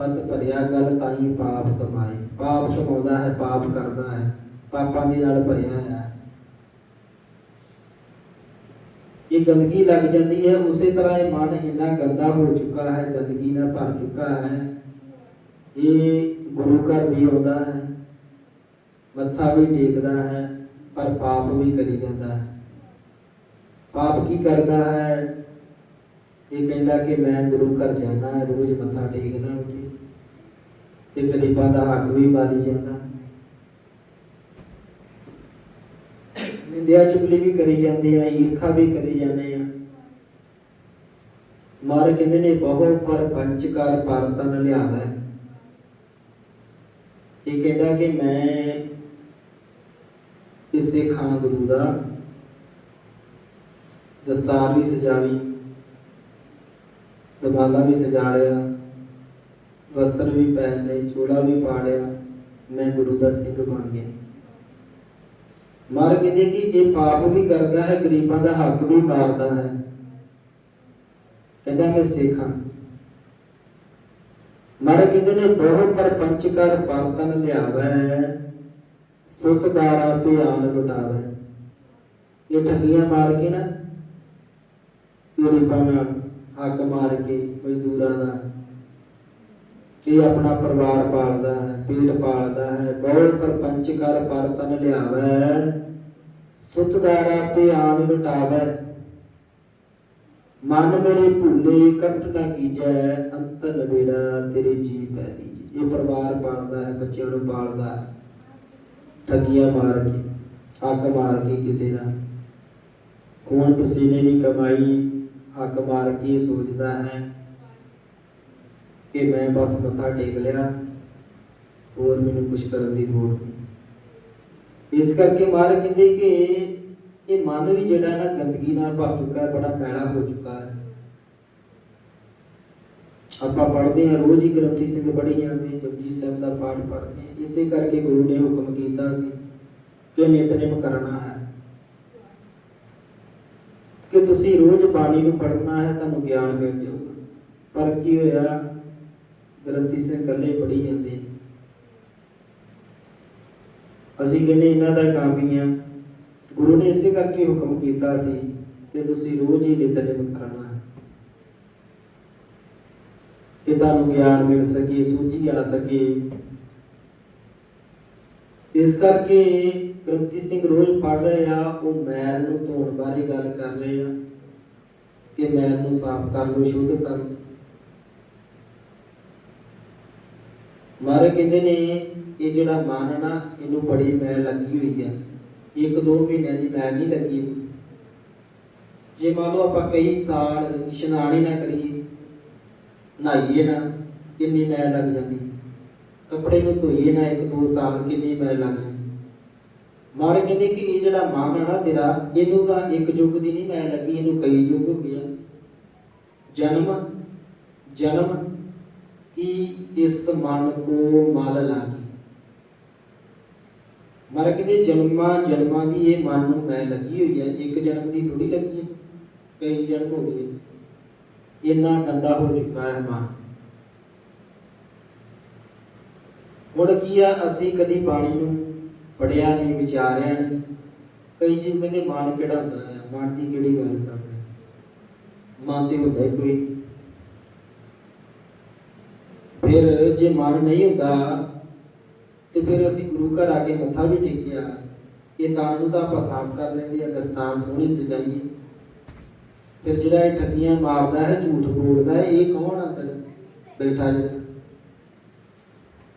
ਸਤ ਭਰਿਆ ਗੱਲ ਤਾਂ ਹੀ ਪਾਪ ਕਮਾਏ। ਪਾਪ ਕਮਾਉਂਦਾ ਹੈ, ਪਾਪ ਕਰਦਾ ਹੈ, ਪਾਪਾਂ ਦੇ ਨਾਲ ਭਰਿਆ ਹੈ। ਇਹ ਗੰਦਗੀ ਲੱਗ ਜਾਂਦੀ ਹੈ, ਉਸੇ ਤਰ੍ਹਾਂ ਇਹ ਮਨ ਇੰਨਾ ਗੰਦਾ ਹੋ ਚੁੱਕਾ ਹੈ, ਗੰਦਗੀ ਨਾਲ ਭਰ ਚੁੱਕਾ ਹੈ। ਇਹ ਗੁਰੂ ਘਰ ਵੀ ਆਉਂਦਾ ਹੈ, ਮੱਥਾ ਵੀ ਟੇਕਦਾ ਹੈ, ਪਰ ਪਾਪ ਵੀ ਕਰੀ ਜਾਂਦਾ ਹੈ। ਪਾਪ ਕੀ ਕਰਦਾ ਹੈ? ਇਹ ਕਹਿੰਦਾ ਕਿ ਮੈਂ ਗੁਰੂ ਘਰ ਜਾਣਾ ਹੈ, ਰੋਜ਼ ਮੱਥਾ ਟੇਕਦਾ ਉੱਥੇ। ਤੇ ਗਰੀਬਾਂ ਦਾ ਹੱਕ ਵੀ ਮਾਰੀ ਜਾਂਦਾ। ਨਿੰਦਿਆ ਚੁਗਲੀ ਵੀ ਕਰੀ ਜਾਂਦੇ ਆ, ਈਰਖਾ ਵੀ ਕਰੀ ਜਾਂਦੇ ਆ। ਮਾਰ ਕਹਿੰਦੇ ਨੇ, ਬਹੁ ਪਰ ਪੰਚ ਕਰ ਪਰਤਨ ਲਿਆਵੇ। ਇਹ ਕਹਿੰਦਾ ਕਿ ਮੈਂ ਇਸੇ ਖਾਂ ਗੁਰੂ ਦਾ ਦਸਤਾਰ ਵੀ ਸਜਾਵੀ, ਦਮਾਲਾ ਵੀ ਸਜਾ ਲਿਆ। ਵਸਤਰ ਵੀ ਪਹਿਨ ਲਏ ਚੋਲਾ ਵੀ ਪਾ ਲਿਆ, ਮੈਂ ਗੁਰੂ ਦਾ ਸਿੰਘ ਬਣ ਗਿਆ। ਮਰ ਕਹਿੰਦੇ ਕਿ ਇਹ ਪਾਪ ਵੀ ਕਰਦਾ ਹੈ, ਗਰੀਬਾਂ ਦਾ ਹੱਕ ਵੀ ਮਾਰਦਾ ਹੈ। ਕਹਿੰਦਾ ਮੈਂ ਸਿੱਖ। ਹਾਂ ਕਹਿੰਦੇ ਨੇ ਬਹੁ ਪਰਪੰਚ ਕਰ ਬਰਤਨ ਲਿਆਵੈ ਸੁਤ ਦਾਰਾ ਧਿਆਨ ਲੁਟਾਵੈ। ਇਹ ਠੱਗੀਆਂ ਮਾਰ ਕੇ ਨਾ, ਗਰੀਬਾਂ ਨਾਲ ਹੱਕ ਮਾਰ ਕੇ, ਮਜ਼ਦੂਰਾਂ ਦਾ ਇਹ ਆਪਣਾ ਪਰਿਵਾਰ ਪਾਲਦਾ ਹੈ ਪੇਟ ਪਾਲਦਾ ਹੈ, ਬਹੁ ਪਰਪੰਚ ਕਰ ਪਰਤਨ ਲਿਆਵੈ, ਸੁਤਦਾਰਾ ਧਿਆਨ ਲੁਟਾਵੈ। ਮਨ ਮੇਰੇ ਭੁੱਲੇ, ਕਪਟ ਨਾ ਕੀਜੈ, ਅੰਤ ਨਵੇੜਾ ਤੇਰੇ ਜੀ ਪੈ ਜੀ ਇਹ ਪਰਿਵਾਰ ਪਾਲਦਾ ਹੈ, ਬੱਚਿਆਂ ਨੂੰ ਪਾਲਦਾ ਹੈ। ਠੱਗੀਆਂ ਮਾਰ ਕੇ, ਹੱਕ ਮਾਰ ਕੇ ਕਿਸੇ ਦਾ। ਖੂਨ ਪਸੀਨੇ ਦੀ ਕਮਾਈ ਹੱਕ ਮਾਰ ਕੇ ਸੋਚਦਾ ਹੈ ਕਿ ਮੈਂ ਬਸ ਮੱਥਾ ਟੇਕ ਲਿਆ, ਹੋਰ ਮੈਨੂੰ ਕੁਝ ਕਰਨ ਦੀ ਲੋੜ ਨਹੀਂ। ਇਸ ਕਰਕੇ ਮਾਰ ਕਹਿੰਦੇ ਕਿ ਇਹ ਮਨ ਵੀ ਜਿਹੜਾ ਨਾ ਗੰਦਗੀ ਨਾਲ ਭਰ ਚੁੱਕਾ ਹੈ, ਬੜਾ ਮੈਲਾ ਹੋ ਚੁੱਕਾ ਹੈ। ਆਪਾਂ ਪੜ੍ਹਦੇ ਹਾਂ, ਰੋਜ਼ ਹੀ ਗ੍ਰੰਥੀ ਸਿੰਘ ਪੜ੍ਹੀ ਜਾਂਦੇ ਜਪਜੀ ਸਾਹਿਬ ਦਾ ਪਾਠ ਪੜ੍ਹਦੇ ਹਾਂ ਇਸੇ ਕਰਕੇ ਗੁਰੂ ਨੇ ਹੁਕਮ ਕੀਤਾ ਸੀ ਕਿ ਨਿਤਨੇਮ ਕਰਨਾ ਹੈ। ਕਿ ਤੁਸੀਂ ਰੋਜ਼ ਬਾਣੀ ਨੂੰ ਪੜ੍ਹਨਾ ਹੈ, ਤੁਹਾਨੂੰ ਗਿਆਨ ਮਿਲ ਜਾਊਗਾ। ਪਰ ਕੀ ਹੋਇਆ? ਗ੍ਰੰਥੀ ਸਿੰਘ ਇਕੱਲੇ ਪੜ੍ਹੀ ਜਾਂਦੇ। ਅਸੀਂ ਕਹਿੰਦੇ ਇਹਨਾਂ ਦਾ ਕੰਮ ਹੀ ਆ। ਗੁਰੂ ਨੇ ਇਸੇ ਕਰਕੇ ਹੁਕਮ ਕੀਤਾ ਸੀ ਕਿ ਤੁਸੀਂ ਰੋਜ਼ ਹੀ ਨਿਤਨੇਮ ਕਰਨਾ ਕਿ ਤੁਹਾਨੂੰ ਗਿਆਨ ਮਿਲ ਸਕੇ, ਸੂਝੀ ਆ ਸਕੇ। ਇਸ ਕਰਕੇ ਗ੍ਰੰਥੀ ਸਿੰਘ ਰੋਜ਼ ਪੜ੍ਹ ਰਹੇ ਆ, ਉਹ ਮੈਲ ਨੂੰ ਧੋਣ ਬਾਰੇ ਗੱਲ ਕਰ ਰਹੇ ਆ ਕਿ ਮੈਲ ਨੂੰ ਸਾਫ਼ ਕਰ ਲਓ, ਸ਼ੁੱਧ ਕਰ ਲਓ। ਮਾਰੇ ਕਹਿੰਦੇ ਨੇ, ਇਹ ਜਿਹੜਾ ਮਨ ਹੈ ਨਾ, ਇਹਨੂੰ ਬੜੀ ਮੈਲ ਲੱਗੀ ਹੋਈ ਆ। ਇੱਕ ਦੋ ਮਹੀਨਿਆਂ ਦੀ ਮੈਲ ਨਹੀਂ ਲੱਗੀ। ਜੇ ਮੰਨ ਲਓ ਆਪਾਂ ਕਈ ਸਾਲ ਇਸ਼ਨਾਨ ਹੀ ਨਾ ਕਰੀਏ, ਨਹਾਈਏ ਨਾ, ਕਿੰਨੀ ਮੈਲ ਲੱਗ ਜਾਂਦੀ। ਕੱਪੜੇ ਨੂੰ ਧੋਈਏ ਨਾ, ਇੱਕ ਦੋ ਸਾਲ ਕਿੰਨੀ ਮੈਲ ਲੱਗ ਜਾਂਦੀ। ਮਾਰੇ ਕਹਿੰਦੇ ਕਿ ਇਹ ਜਿਹੜਾ ਮਨ ਹੈ ਨਾ ਤੇਰਾ, ਇਹਨੂੰ ਤਾਂ ਇੱਕ ਯੁੱਗ ਦੀ ਨਹੀਂ ਮੈਲ ਲੱਗੀ, ਇਹਨੂੰ ਕਈ ਯੁੱਗ ਹੋ ਗਿਆ ਜਨਮ ਜਨਮ ਕਿ ਇਸ ਮਨ ਕੋ ਮਲ ਲਾਗੀ। ਮਰਗ ਦੇ ਜਨਮਾਂ ਜਨਮਾਂ ਦੀ ਇਹ ਮਨ ਨੂੰ ਮੈਂ ਲੱਗੀ ਹੋਈ ਹੈ, ਇੱਕ ਜਨਮ ਦੀ ਥੋੜੀ ਲੱਗੀ ਹੈ, ਕਈ ਜਨਮ ਹੋ ਗਏ। ਇੰਨਾ ਗੰਦਾ ਹੋ ਚੁੱਕਾ ਹੈ ਮਨ। ਹੁਣ ਕੀ ਆ, ਅਸੀਂ ਕਦੀ ਬਾਣੀ ਨੂੰ ਪੜਿਆ ਨਹੀਂ, ਵਿਚਾਰਿਆ ਨਹੀਂ। ਕਈ ਜੀ ਕਹਿੰਦੇ, ਮਨ ਕਿਹੜਾ ਹੁੰਦਾ ਹੈ? ਮਨ ਦੀ ਕਿਹੜੀ ਗੱਲ ਕਰ ਰਹੇ? ਮਨ ਤੇ ਹੁੰਦਾ ਹੀ ਕੋਈ। ਫਿਰ ਜੇ ਮਨ ਨਹੀਂ ਹੁੰਦਾ ਤੇ ਫਿਰ ਅਸੀਂ ਗੁਰੂ ਘਰ ਆ ਕੇ ਮੱਥਾ ਵੀ ਟੇਕਿਆ। ਇਹ ਤਾਂ ਨੂੰ ਤਾਂ ਆਪਾਂ ਸਾਫ਼ ਕਰ ਲੈਂਦੇ ਆ ਦਸਤਾਰ ਸੋਹਣੀ ਸਜਾਈਏ। ਫਿਰ ਜਿਹੜਾ ਇਹ ਠੱਗੀਆਂ ਮਾਰਦਾ ਹੈ, ਝੂਠ ਬੋਲਦਾ ਹੈ, ਇਹ ਕੌਣ ਅੰਦਰ ਬੈਠਾ ਜਿਹੜਾ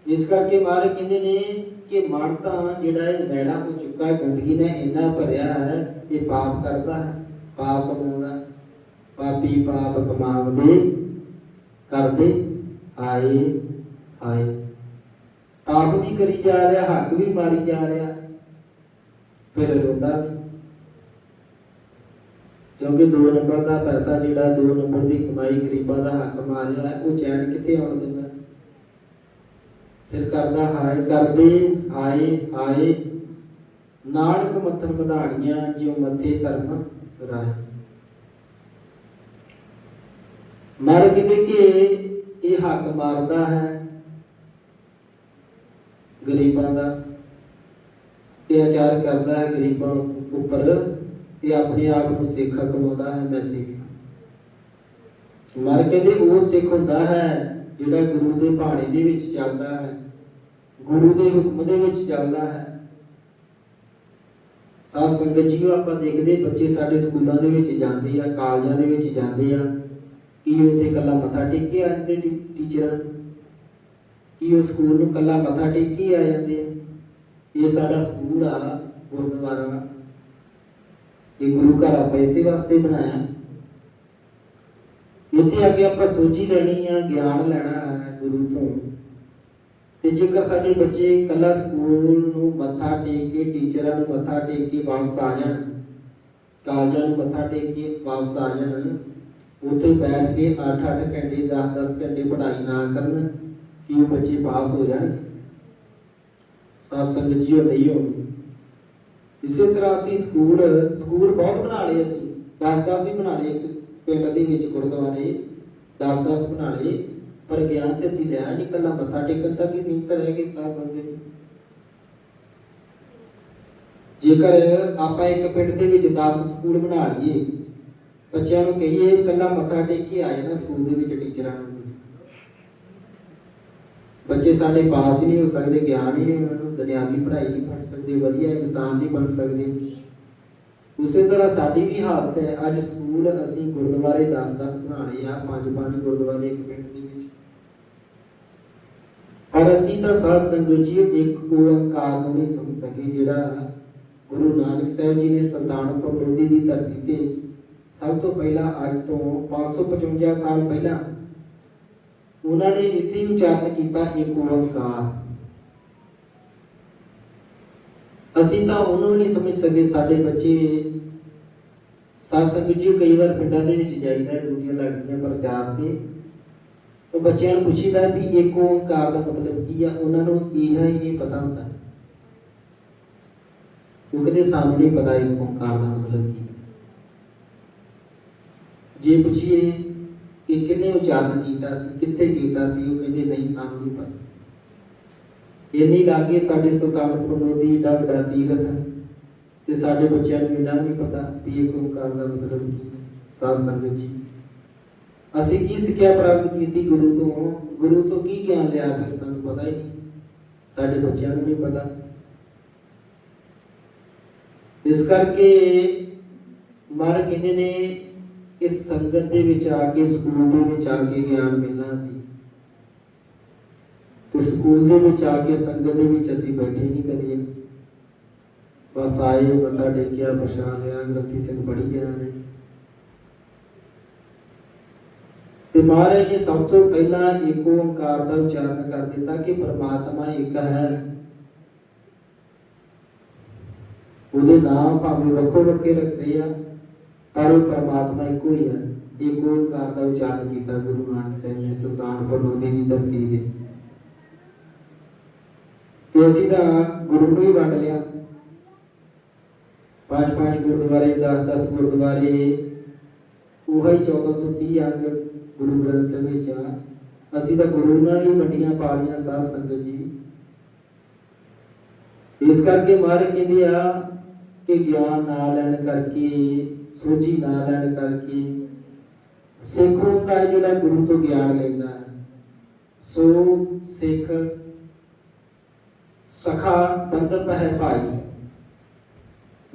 ਇਸ ਕਰਕੇ ਮਾਰੇ ਕਹਿੰਦੇ ਨੇ ਕਿ ਮਨ ਤਾਂ ਜਿਹੜਾ ਇਹ ਮੈਲਾ ਹੋ ਚੁੱਕਾ ਹੈ, ਗੰਦਗੀ ਨੇ ਇੰਨਾ ਭਰਿਆ ਹੈ, ਇਹ ਪਾਪ ਕਰਦਾ ਹੈ, ਪਾਪ ਕਮਾਉਂਦਾ ਪਾਪੀ ਪਾਪ ਕਮਾਉਂਦੇ, ਕਰਦੇ। ਹਾਏ ਹਾਏ ਪਾਪ ਵੀ ਕਰੀ ਜਾ ਰਿਹਾ ਹੱਕ ਵੀ ਮਾਰੀ ਜਾ ਰਿਹਾ। ਫਿਰ ਰੋਂਦਾ ਵੀ। ਕਿਉਂਕਿ ਦੋ ਨੰਬਰ ਦਾ ਪੈਸਾ ਜਿਹੜਾ ਦੋ ਨੰਬਰ ਦੀ ਕਮਾਈ ਗਰੀਬਾਂ ਦਾ ਹੱਕ ਮਾਰ ਰਿਹਾ ਹੈ, ਉਹ ਚੈਨ ਕਿੱਥੇ ਆਉਣ ਦਿੰਦਾ? ਫਿਰ ਕਰਦਾ ਹਾਏ ਕਰਦੇ ਹਾਏ ਹਾਏ ਨਾਨਕ ਮੱਥਨ ਵਧਾਣੀਆਂ ਜਿਉ ਮੱਥੇ ਧਰਮ ਰਾਏ। ਮਰ ਕਿਤੇ ਕਿ ਇਹ ਹੱਕ ਮਾਰਦਾ ਹੈ ਗਰੀਬਾਂ ਦਾ। ਤੇ ਆਚਾਰ ਕਰਦਾ ਹੈ ਗਰੀਬਾਂ ਉੱਪਰ ਤੇ ਆਪਣੇ ਆਪ ਨੂੰ ਸਿੱਖ ਕਮਾਉਂਦਾ ਹੈ, ਮੈਂ ਸਿੱਖ। ਮਰ ਕਹਿੰਦੇ ਉਹ ਸਿੱਖ ਹੁੰਦਾ ਹੈ ਜਿਹੜਾ ਗੁਰੂ ਦੇ ਬਾਣੀ ਦੇ ਵਿੱਚ ਚੱਲਦਾ ਹੈ, ਗੁਰੂ ਦੇ ਹੁਕਮ ਦੇ ਵਿੱਚ ਚੱਲਦਾ ਹੈ। ਸਾਧ ਸੰਗਤ ਜੀਓ ਆਪਾਂ ਦੇਖਦੇ ਬੱਚੇ ਸਾਡੇ ਸਕੂਲਾਂ ਦੇ ਵਿੱਚ ਜਾਂਦੇ ਆ, ਕਾਲਜਾਂ ਦੇ ਵਿੱਚ ਜਾਂਦੇ ਆ। ਕੀ ਉੱਥੇ ਇਕੱਲਾ ਮੱਥਾ ਟੇਕ ਕੇ ਆ ਜਾਂਦੇ ਟੀਚਰਾਂ ਨੂੰ? ਕੀ ਉਹ ਸਕੂਲ ਨੂੰ ਇਕੱਲਾ ਮੱਥਾ ਟੇਕ ਕੇ ਆ ਜਾਂਦੇ ਇਹ ਸਾਡਾ ਸਕੂਲ ਆ, ਗੁਰਦੁਆਰਾ। ਇਹ ਗੁਰੂ ਘਰ ਆਪਾਂ ਇਸੇ ਵਾਸਤੇ ਬਣਾਇਆ। ਇੱਥੇ ਆ ਕੇ ਆਪਾਂ ਸੋਚੀ ਲੈਣੀ ਆ, ਗਿਆਨ ਲੈਣਾ ਹੈ ਗੁਰੂ ਤੋਂ। ਤੇ ਜੇਕਰ ਸਾਡੇ ਬੱਚੇ ਕੱਲਾ ਸਕੂਲ ਨੂੰ ਮੱਥਾ ਟੇਕ ਕੇ, ਟੀਚਰਾਂ ਨੂੰ ਮੱਥਾ ਟੇਕ ਕੇ ਵਾਪਸ ਆ ਜਾਣ, ਕਾਲਜਾਂ ਨੂੰ ਮੱਥਾ ਟੇਕ ਕੇ ਵਾਪਸ ਆ ਜਾਣ ਉੱਥੇ ਬੈਠ ਕੇ 8-8 ਘੰਟੇ 10-10 ਘੰਟੇ ਪੜ੍ਹਾਈ ਨਾ ਕਰਨ, ਕਿ ਉਹ ਬੱਚੇ ਪਾਸ ਹੋ ਜਾਣਗੇ? ਸਾਧ ਸੰਗਤ ਜੀ, ਉਹ ਨਹੀਂ ਹੋਣਗੇ। ਇਸੇ ਤਰ੍ਹਾਂ ਅਸੀਂ ਸਕੂਲ ਸਕੂਲ ਬਹੁਤ ਬਣਾ ਲਏ ਅਸੀਂ। 10-10 ਵੀ ਬਣਾ ਲਏ ਇੱਕ ਪਿੰਡ ਦੇ ਵਿੱਚ, ਗੁਰਦੁਆਰੇ। 10-10 ਬਣਾ ਲਏ, ਪਰ ਗਿਆਨ ਤੇ ਅਸੀਂ ਲਿਆ ਨਹੀਂ ਕੱਲਾ ਮੱਥਾ ਟੇਕਣ ਤੱਕ ਹੀ ਸੀਮਤ ਰਹਿ ਗਏ ਸਾਧ ਸੰਗਤ ਜੇਕਰ ਆਪਾਂ ਇੱਕ ਪਿੰਡ ਦੇ ਵਿੱਚ 10 ਸਕੂਲ ਬਣਾ ਲਈਏ ਬੱਚਿਆਂ ਨੂੰ ਕਹੀਏ, ਇਕੱਲਾ ਮੱਥਾ ਟੇਕ ਕੇ ਆ ਜਾਣਾ ਸਕੂਲ ਦੇ ਵਿੱਚ ਟੀਚਰਾਂ ਨੂੰ ਬੱਚੇ ਸਾਡੇ ਪਾਸ ਹੀ ਨਹੀਂ ਹੋ ਸਕਦੇ, ਗਿਆਨ ਹੀ ਨਹੀਂ ਉਹਨਾਂ ਨੂੰ, ਦੁਨਿਆਵੀ ਪੜ੍ਹਾਈ ਨਹੀਂ ਪੜ੍ਹ ਸਕਦੇ, ਵਧੀਆ ਇਨਸਾਨ ਨਹੀਂ ਬਣ ਸਕਦੇ। ਉਸੇ ਤਰ੍ਹਾਂ ਸਾਡੀ ਵੀ ਹਾਲਤ ਹੈ, ਅੱਜ ਸਕੂਲ ਅਸੀਂ ਗੁਰਦੁਆਰੇ 10-10 ਬਣਾ ਆ, ਪੰਜ ਪੰਜ ਗੁਰਦੁਆਰੇ ਇੱਕ ਪਿੰਡ ਦੇ ਵਿੱਚ। ਪਰ ਅਸੀਂ ਤਾਂ ਸਾਧ ਸੰਗਤ ਜੀ ਇੱਕ ਓੰਕਾਰ ਨੂੰ ਨਹੀਂ ਸਮਝ ਸਕੇ, ਜਿਹੜਾ ਗੁਰੂ ਨਾਨਕ ਸਾਹਿਬ ਜੀ ਨੇ ਸੁਲਤਾਨਪੁਰ ਲੋਧੀ ਦੀ ਧਰਤੀ ਤੇ ਸਭ ਤੋਂ ਪਹਿਲਾਂ ਅੱਜ ਤੋਂ 555 ਸਾਲ ਪਹਿਲਾਂ ਉਹਨਾਂ ਨੇ ਇੱਥੇ ਉਚਾਰਨ ਕੀਤਾ ਇੱਕ ਓੰਕਾਰ ਅਸੀਂ ਤਾਂ ਉਹਨੂੰ ਨਹੀਂ ਸਮਝ ਸਕੇ, ਸਾਡੇ ਬੱਚੇ ਸਾਧ ਜੀ ਕਈ ਵਾਰ ਪਿੰਡਾਂ ਦੇ ਵਿੱਚ ਜਾਈਦਾ ਡਿਊਟੀਆਂ ਲੱਗਦੀਆਂ ਪ੍ਰਚਾਰ ਤੇ। ਉਹ ਬੱਚਿਆਂ ਨੂੰ ਪੁੱਛੀਦਾ ਵੀ ਇੱਕ ਓੰਕਾਰ ਦਾ ਮਤਲਬ ਕੀ ਆ? ਉਹਨਾਂ ਨੂੰ ਇਹ ਹੀ ਨਹੀਂ ਪਤਾ ਹੁੰਦਾ। ਉਹ ਕਹਿੰਦੇ, ਸਾਨੂੰ ਨਹੀਂ ਪਤਾ ਇੱਕ ਓੰਕਾਰ ਦਾ ਮਤਲਬ ਕੀ ਜੇ ਪੁੱਛੀਏ ਕਿ ਕਿੰਨੇ ਉਚਾਰਨ ਕੀਤਾ ਸੀ, ਕਿੱਥੇ ਕੀਤਾ ਸੀ, ਉਹ ਕਹਿੰਦੇ ਨਹੀਂ ਸਾਨੂੰ ਨਹੀਂ ਪਤਾ। ਇੰਨੀ ਲਾਗੇ ਸਾਡੇ ਸੁਲਤਾਨਪੁਰ ਲੋਧੀ ਏਡਾ ਵੱਡਾ ਤੀਰਥ ਹੈ ਤੇ ਸਾਡੇ ਬੱਚਿਆਂ ਨੂੰ ਇਹਦਾ ਨਹੀਂ ਪਤਾ ਵੀ ਇਹ ਓੰਕਾਰ ਦਾ ਮਤਲਬ ਕੀ ਹੈ, ਸਾਧ ਸੰਗਤ ਜੀ। ਅਸੀਂ ਕੀ ਸਿੱਖਿਆ ਪ੍ਰਾਪਤ ਕੀਤੀ ਗੁਰੂ ਤੋਂ? ਗੁਰੂ ਤੋਂ ਕੀ ਗਿਆਨ ਲਿਆ ਫਿਰ ਸਾਨੂੰ ਪਤਾ ਹੀ ਨਹੀਂ। ਸਾਡੇ ਬੱਚਿਆਂ ਨੂੰ ਨਹੀਂ ਪਤਾ। ਇਸ ਕਰਕੇ ਮਰ ਕਹਿੰਦੇ ਨੇ ਇਸ ਸੰਗਤ ਦੇ ਵਿੱਚ ਆ ਕੇ, ਸਕੂਲ ਦੇ ਵਿੱਚ ਆ ਕੇ ਗਿਆਨ ਮਿਲਣਾ ਸੀ। ਤੇ ਸਕੂਲ ਦੇ ਵਿੱਚ ਆ ਕੇ ਸੰਗਤ ਦੇ ਵਿੱਚ ਅਸੀਂ ਬੈਠੇ ਨਹੀਂ ਕਰੀਏ ਬਸ ਆਏ, ਮੱਥਾ ਟੇਕਿਆ, ਪ੍ਰਸ਼ਾਦ ਲਿਆ, ਗ੍ਰੰਥੀ ਸਿੰਘ ਬੜੀ ਜਾ ਰਹੇ। ਤੇ ਮਹਾਰਾਜ ਨੇ ਸਭ ਤੋਂ ਪਹਿਲਾਂ ਇੱਕ ਓੰਕਾਰ ਦਾ ਉਚਾਰਨ ਕਰ ਦਿੱਤਾ ਕਿ ਪ੍ਰਮਾਤਮਾ ਇੱਕ ਹੈ। ਉਹਦੇ ਨਾਮ ਭਾਵੇਂ ਵੱਖੋ ਵੱਖਰੇ ਰੱਖਦੇ ਆ। ਪਰ ਉਹ ਪ੍ਰਮਾਤਮਾ ਇੱਕੋ ਹੀ ਹੈ ਇੱਕ ਓੰਕਾਰ ਦਾ ਉਚਾਰਨ ਕੀਤਾ ਗੁਰੂ ਨਾਨਕ ਸਾਹਿਬ ਨੇ ਸੁਲਤਾਨਪੁਰ ਲੋਧੀ ਦੀ ਧਰਤੀ ਤੇ। ਤੇ ਅਸੀਂ ਤਾਂ ਗੁਰੂ ਨੂੰ ਹੀ ਵੰਡ ਲਿਆ। ਪੰਜ ਪੰਜ ਗੁਰਦੁਆਰੇ 10 10 ਗੁਰਦੁਆਰੇ, ਉਹ ਹੀ 1430 ਅੰਗ ਗੁਰੂ ਗ੍ਰੰਥ ਸਾਹਿਬ ਵਿੱਚ ਆ। ਅਸੀਂ ਤਾਂ ਗੁਰੂ ਨਾਲ ਹੀ ਵੰਡੀਆਂ ਪਾਲੀਆਂ ਸਾਧ ਸੰਗਤ ਜੀ। ਇਸ ਕਰਕੇ ਮਾਰੇ ਕਹਿੰਦੇ ਆ ਕਿ ਗਿਆਨ ਨਾ ਲੈਣ ਕਰਕੇ, ਸੋਝੀ ਨਾ ਲੈਣ ਕਰਕੇ, ਸਿੱਖ ਹੁੰਦਾ ਜਿਹੜਾ ਗੁਰੂ ਤੋਂ ਗਿਆਨ ਲੈਂਦਾ ਹੈ। ਸੋ ਸਿੱਖ ਸਖਾ ਬੰਧਪ ਹੈ ਭਾਈ।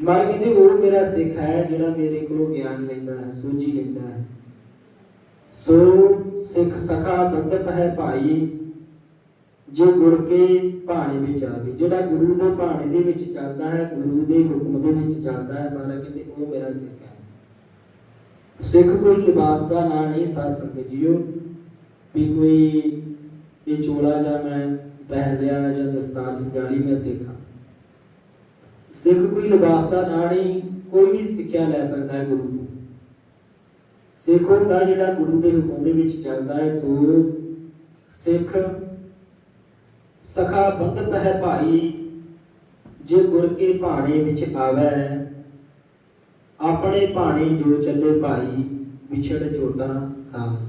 ਮਰ ਕਹਿੰਦੇ ਉਹ ਮੇਰਾ ਸਿੱਖ ਹੈ ਜਿਹੜਾ ਮੇਰੇ ਕੋਲੋਂ ਗਿਆਨ ਲੈਂਦਾ ਹੈ, ਸੋਝੀ ਲੈਂਦਾ ਹੈ। ਸੋ ਸਿੱਖ ਸਖਾ ਬੰਧਪ ਹੈ ਭਾਈ। ਜੋ ਗੁਰ ਕੇ ਭਾਣੇ ਵਿੱਚ ਆਵੇ ਜਿਹੜਾ ਗੁਰੂ ਦੇ ਭਾਣੇ ਦੇ ਵਿੱਚ ਚੱਲਦਾ ਹੈ, ਗੁਰੂ ਦੇ ਹੁਕਮ ਦੇ ਵਿੱਚ ਚੱਲਦਾ ਹੈ, ਮਹਾਰਾਜ ਕਹਿੰਦੇ, ਉਹ ਮੇਰਾ ਸਿੱਖ ਹੈ। ਸਿੱਖ ਕੋਈ ਲਿਬਾਸ ਦਾ ਨਾਂ ਨਹੀਂ, ਸਾਧ ਸੰਗਤ ਜੀਓ, ਵੀ ਕੋਈ ਇਹ ਚੋਲਾ ਜਾਂ ਮੈਂ ਪਹਿਨ ਲਿਆ ਜਾਂ ਦਸਤਾਰ ਸਜਾ ਮੈਂ ਸਿੱਖ ਹਾਂ। ਸਿੱਖ ਕੋਈ ਲਿਬਾਸ ਦਾ ਨਾਂ ਨਹੀਂ, ਕੋਈ ਵੀ ਸਿੱਖਿਆ ਲੈ ਸਕਦਾ ਹੈ ਗੁਰੂ ਤੋਂ। ਸਿੱਖ ਹੁੰਦਾ ਜਿਹੜਾ ਗੁਰੂ ਦੇ ਹੁਕਮ ਦੇ ਵਿੱਚ ਚੱਲਦਾ ਹੈ, ਸੋ ਸਿੱਖ ਸਖਾ ਬੰਧਪ ਹੈ ਭਾਈ, ਜੇ ਗੁਰ ਕੇ ਭਾਣੇ ਵਿੱਚ ਆਵੈ, ਆਪਣੇ ਭਾਣੇ ਜੋ ਚੱਲੇ ਭਾਈ, ਵਿਛੜ ਝੋਟਾ ਖਾਵੇ।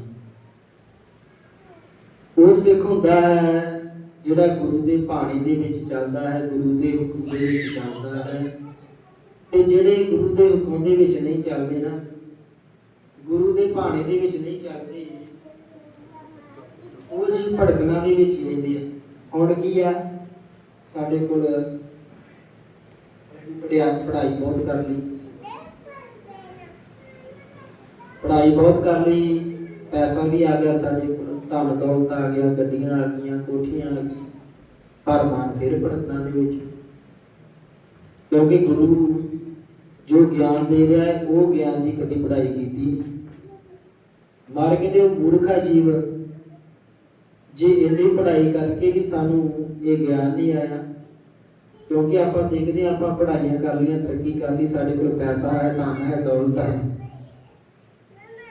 ਉਹ ਸਿੱਖ ਹੁੰਦਾ ਹੈ, ਜਿਹੜਾ ਗੁਰੂ ਦੇ ਬਾਣੀ ਦੇ ਵਿੱਚ ਚੱਲਦਾ ਹੈ, ਗੁਰੂ ਦੇ ਹੁਕਮ ਦੇ ਵਿੱਚ ਚੱਲਦਾ ਹੈ। ਤੇ ਜਿਹੜੇ ਗੁਰੂ ਦੇ ਹੁਕਮ ਦੇ ਵਿੱਚ ਨਹੀਂ ਚੱਲਦੇ ਨਾ, ਗੁਰੂ ਦੇ ਬਾਣੀ ਦੇ ਵਿੱਚ ਨਹੀਂ ਚੱਲਦੇ, ਉਹ ਜੀ ਭੜਕਣਾ ਦੇ ਵਿੱਚ ਰਹਿੰਦੇ ਆ। ਹੁਣ ਕੀ ਆ? ਸਾਡੇ ਕੋਲ ਪੜਿਆ ਪੜ੍ਹਾਈ ਬਹੁਤ ਕਰ ਲਈ। ਪੜ੍ਹਾਈ ਬਹੁਤ ਕਰ ਲਈ। ਪੈਸਾ ਵੀ ਆ ਗਿਆ ਸਾਡੇ ਕੋਲ। ਧਨ ਦੌਲਤ ਆ ਗਿਆ, ਗੱਡੀਆਂ ਆ ਗਈਆਂ, ਕੋਠੀਆਂ ਆ ਗਈਆਂ। ਪਰ ਮਨ ਫਿਰ ਭੜਕਣਾ ਦੇ ਵਿੱਚ। ਕਿਉਂਕਿ ਗੁਰੂ ਜੋ ਗਿਆਨ ਦੇ ਰਿਹਾ ਹੈ, ਉਹ ਗਿਆਨ ਦੀ ਕਦੀ ਪੜ੍ਹਾਈ ਕੀਤੀ ਨਹੀਂ। ਮਾਰ ਕੇ ਤੇ ਉਹ ਮੂਰਖਾ ਜੀਵ ਜੇ ਇੰਨੀ ਪੜ੍ਹਾਈ ਕਰਕੇ ਵੀ ਸਾਨੂੰ ਇਹ ਗਿਆਨ ਨਹੀਂ ਆਇਆ, ਕਿਉਂਕਿ ਆਪਾਂ ਦੇਖਦੇ ਹਾਂ, ਆਪਾਂ ਪੜ੍ਹਾਈਆਂ ਕਰ ਲਈਆਂ ਤਰੱਕੀ ਕਰ ਲਈ, ਸਾਡੇ ਕੋਲ ਪੈਸਾ ਹੈ, ਧਨ ਹੈ, ਦੌਲਤ ਹੈ।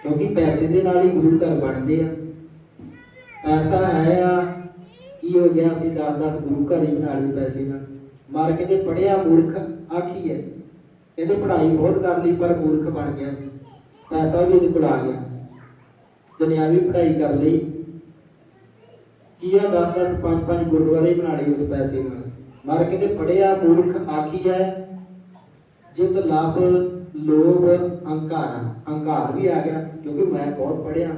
ਕਿਉਂਕਿ ਪੈਸੇ ਦੇ ਨਾਲ ਹੀ ਗੁਰੂ ਘਰ ਬਣਦੇ ਆ। ਪੈਸਾ ਹੈ ਆ, ਕੀ ਹੋ ਗਿਆ ਸੀ 10-10 ਗੁਰੂ ਘਰ ਹੀ ਬਣਾ ਲਈ ਪੈਸੇ ਨਾਲ। ਮਾਰ ਕੇ ਤੇ ਪੜਿਆ ਮੂਰਖ, ਆਖੀ ਹੈ। ਇਹਦੇ ਪੜ੍ਹਾਈ ਬਹੁਤ ਕਰ ਲਈ, ਪਰ ਮੂਰਖ ਬਣ ਗਿਆ। ਪੈਸਾ ਵੀ ਇਹਦੇ ਕੋਲ ਆ ਗਿਆ। ਦੁਨਿਆਵੀ ਪੜ੍ਹਾਈ ਕਰ ਲਈ। ਕੀ ਆ 10-10 5-5 ਗੁਰਦੁਆਰੇ ਬਣਾ ਲਏ ਉਸ ਪੈਸੇ ਨਾਲ? ਮਰ ਕੇ ਤੇ ਪੜਿਆ ਮੂਰਖ ਆਖੀ ਹੈ ਜਿਤ ਲਾਭ, ਲੋਭ ਹੰਕਾਰ ਹੰਕਾਰ ਵੀ ਆ ਗਿਆ, ਕਿਉਂਕਿ ਮੈਂ ਬਹੁਤ ਪੜਿਆ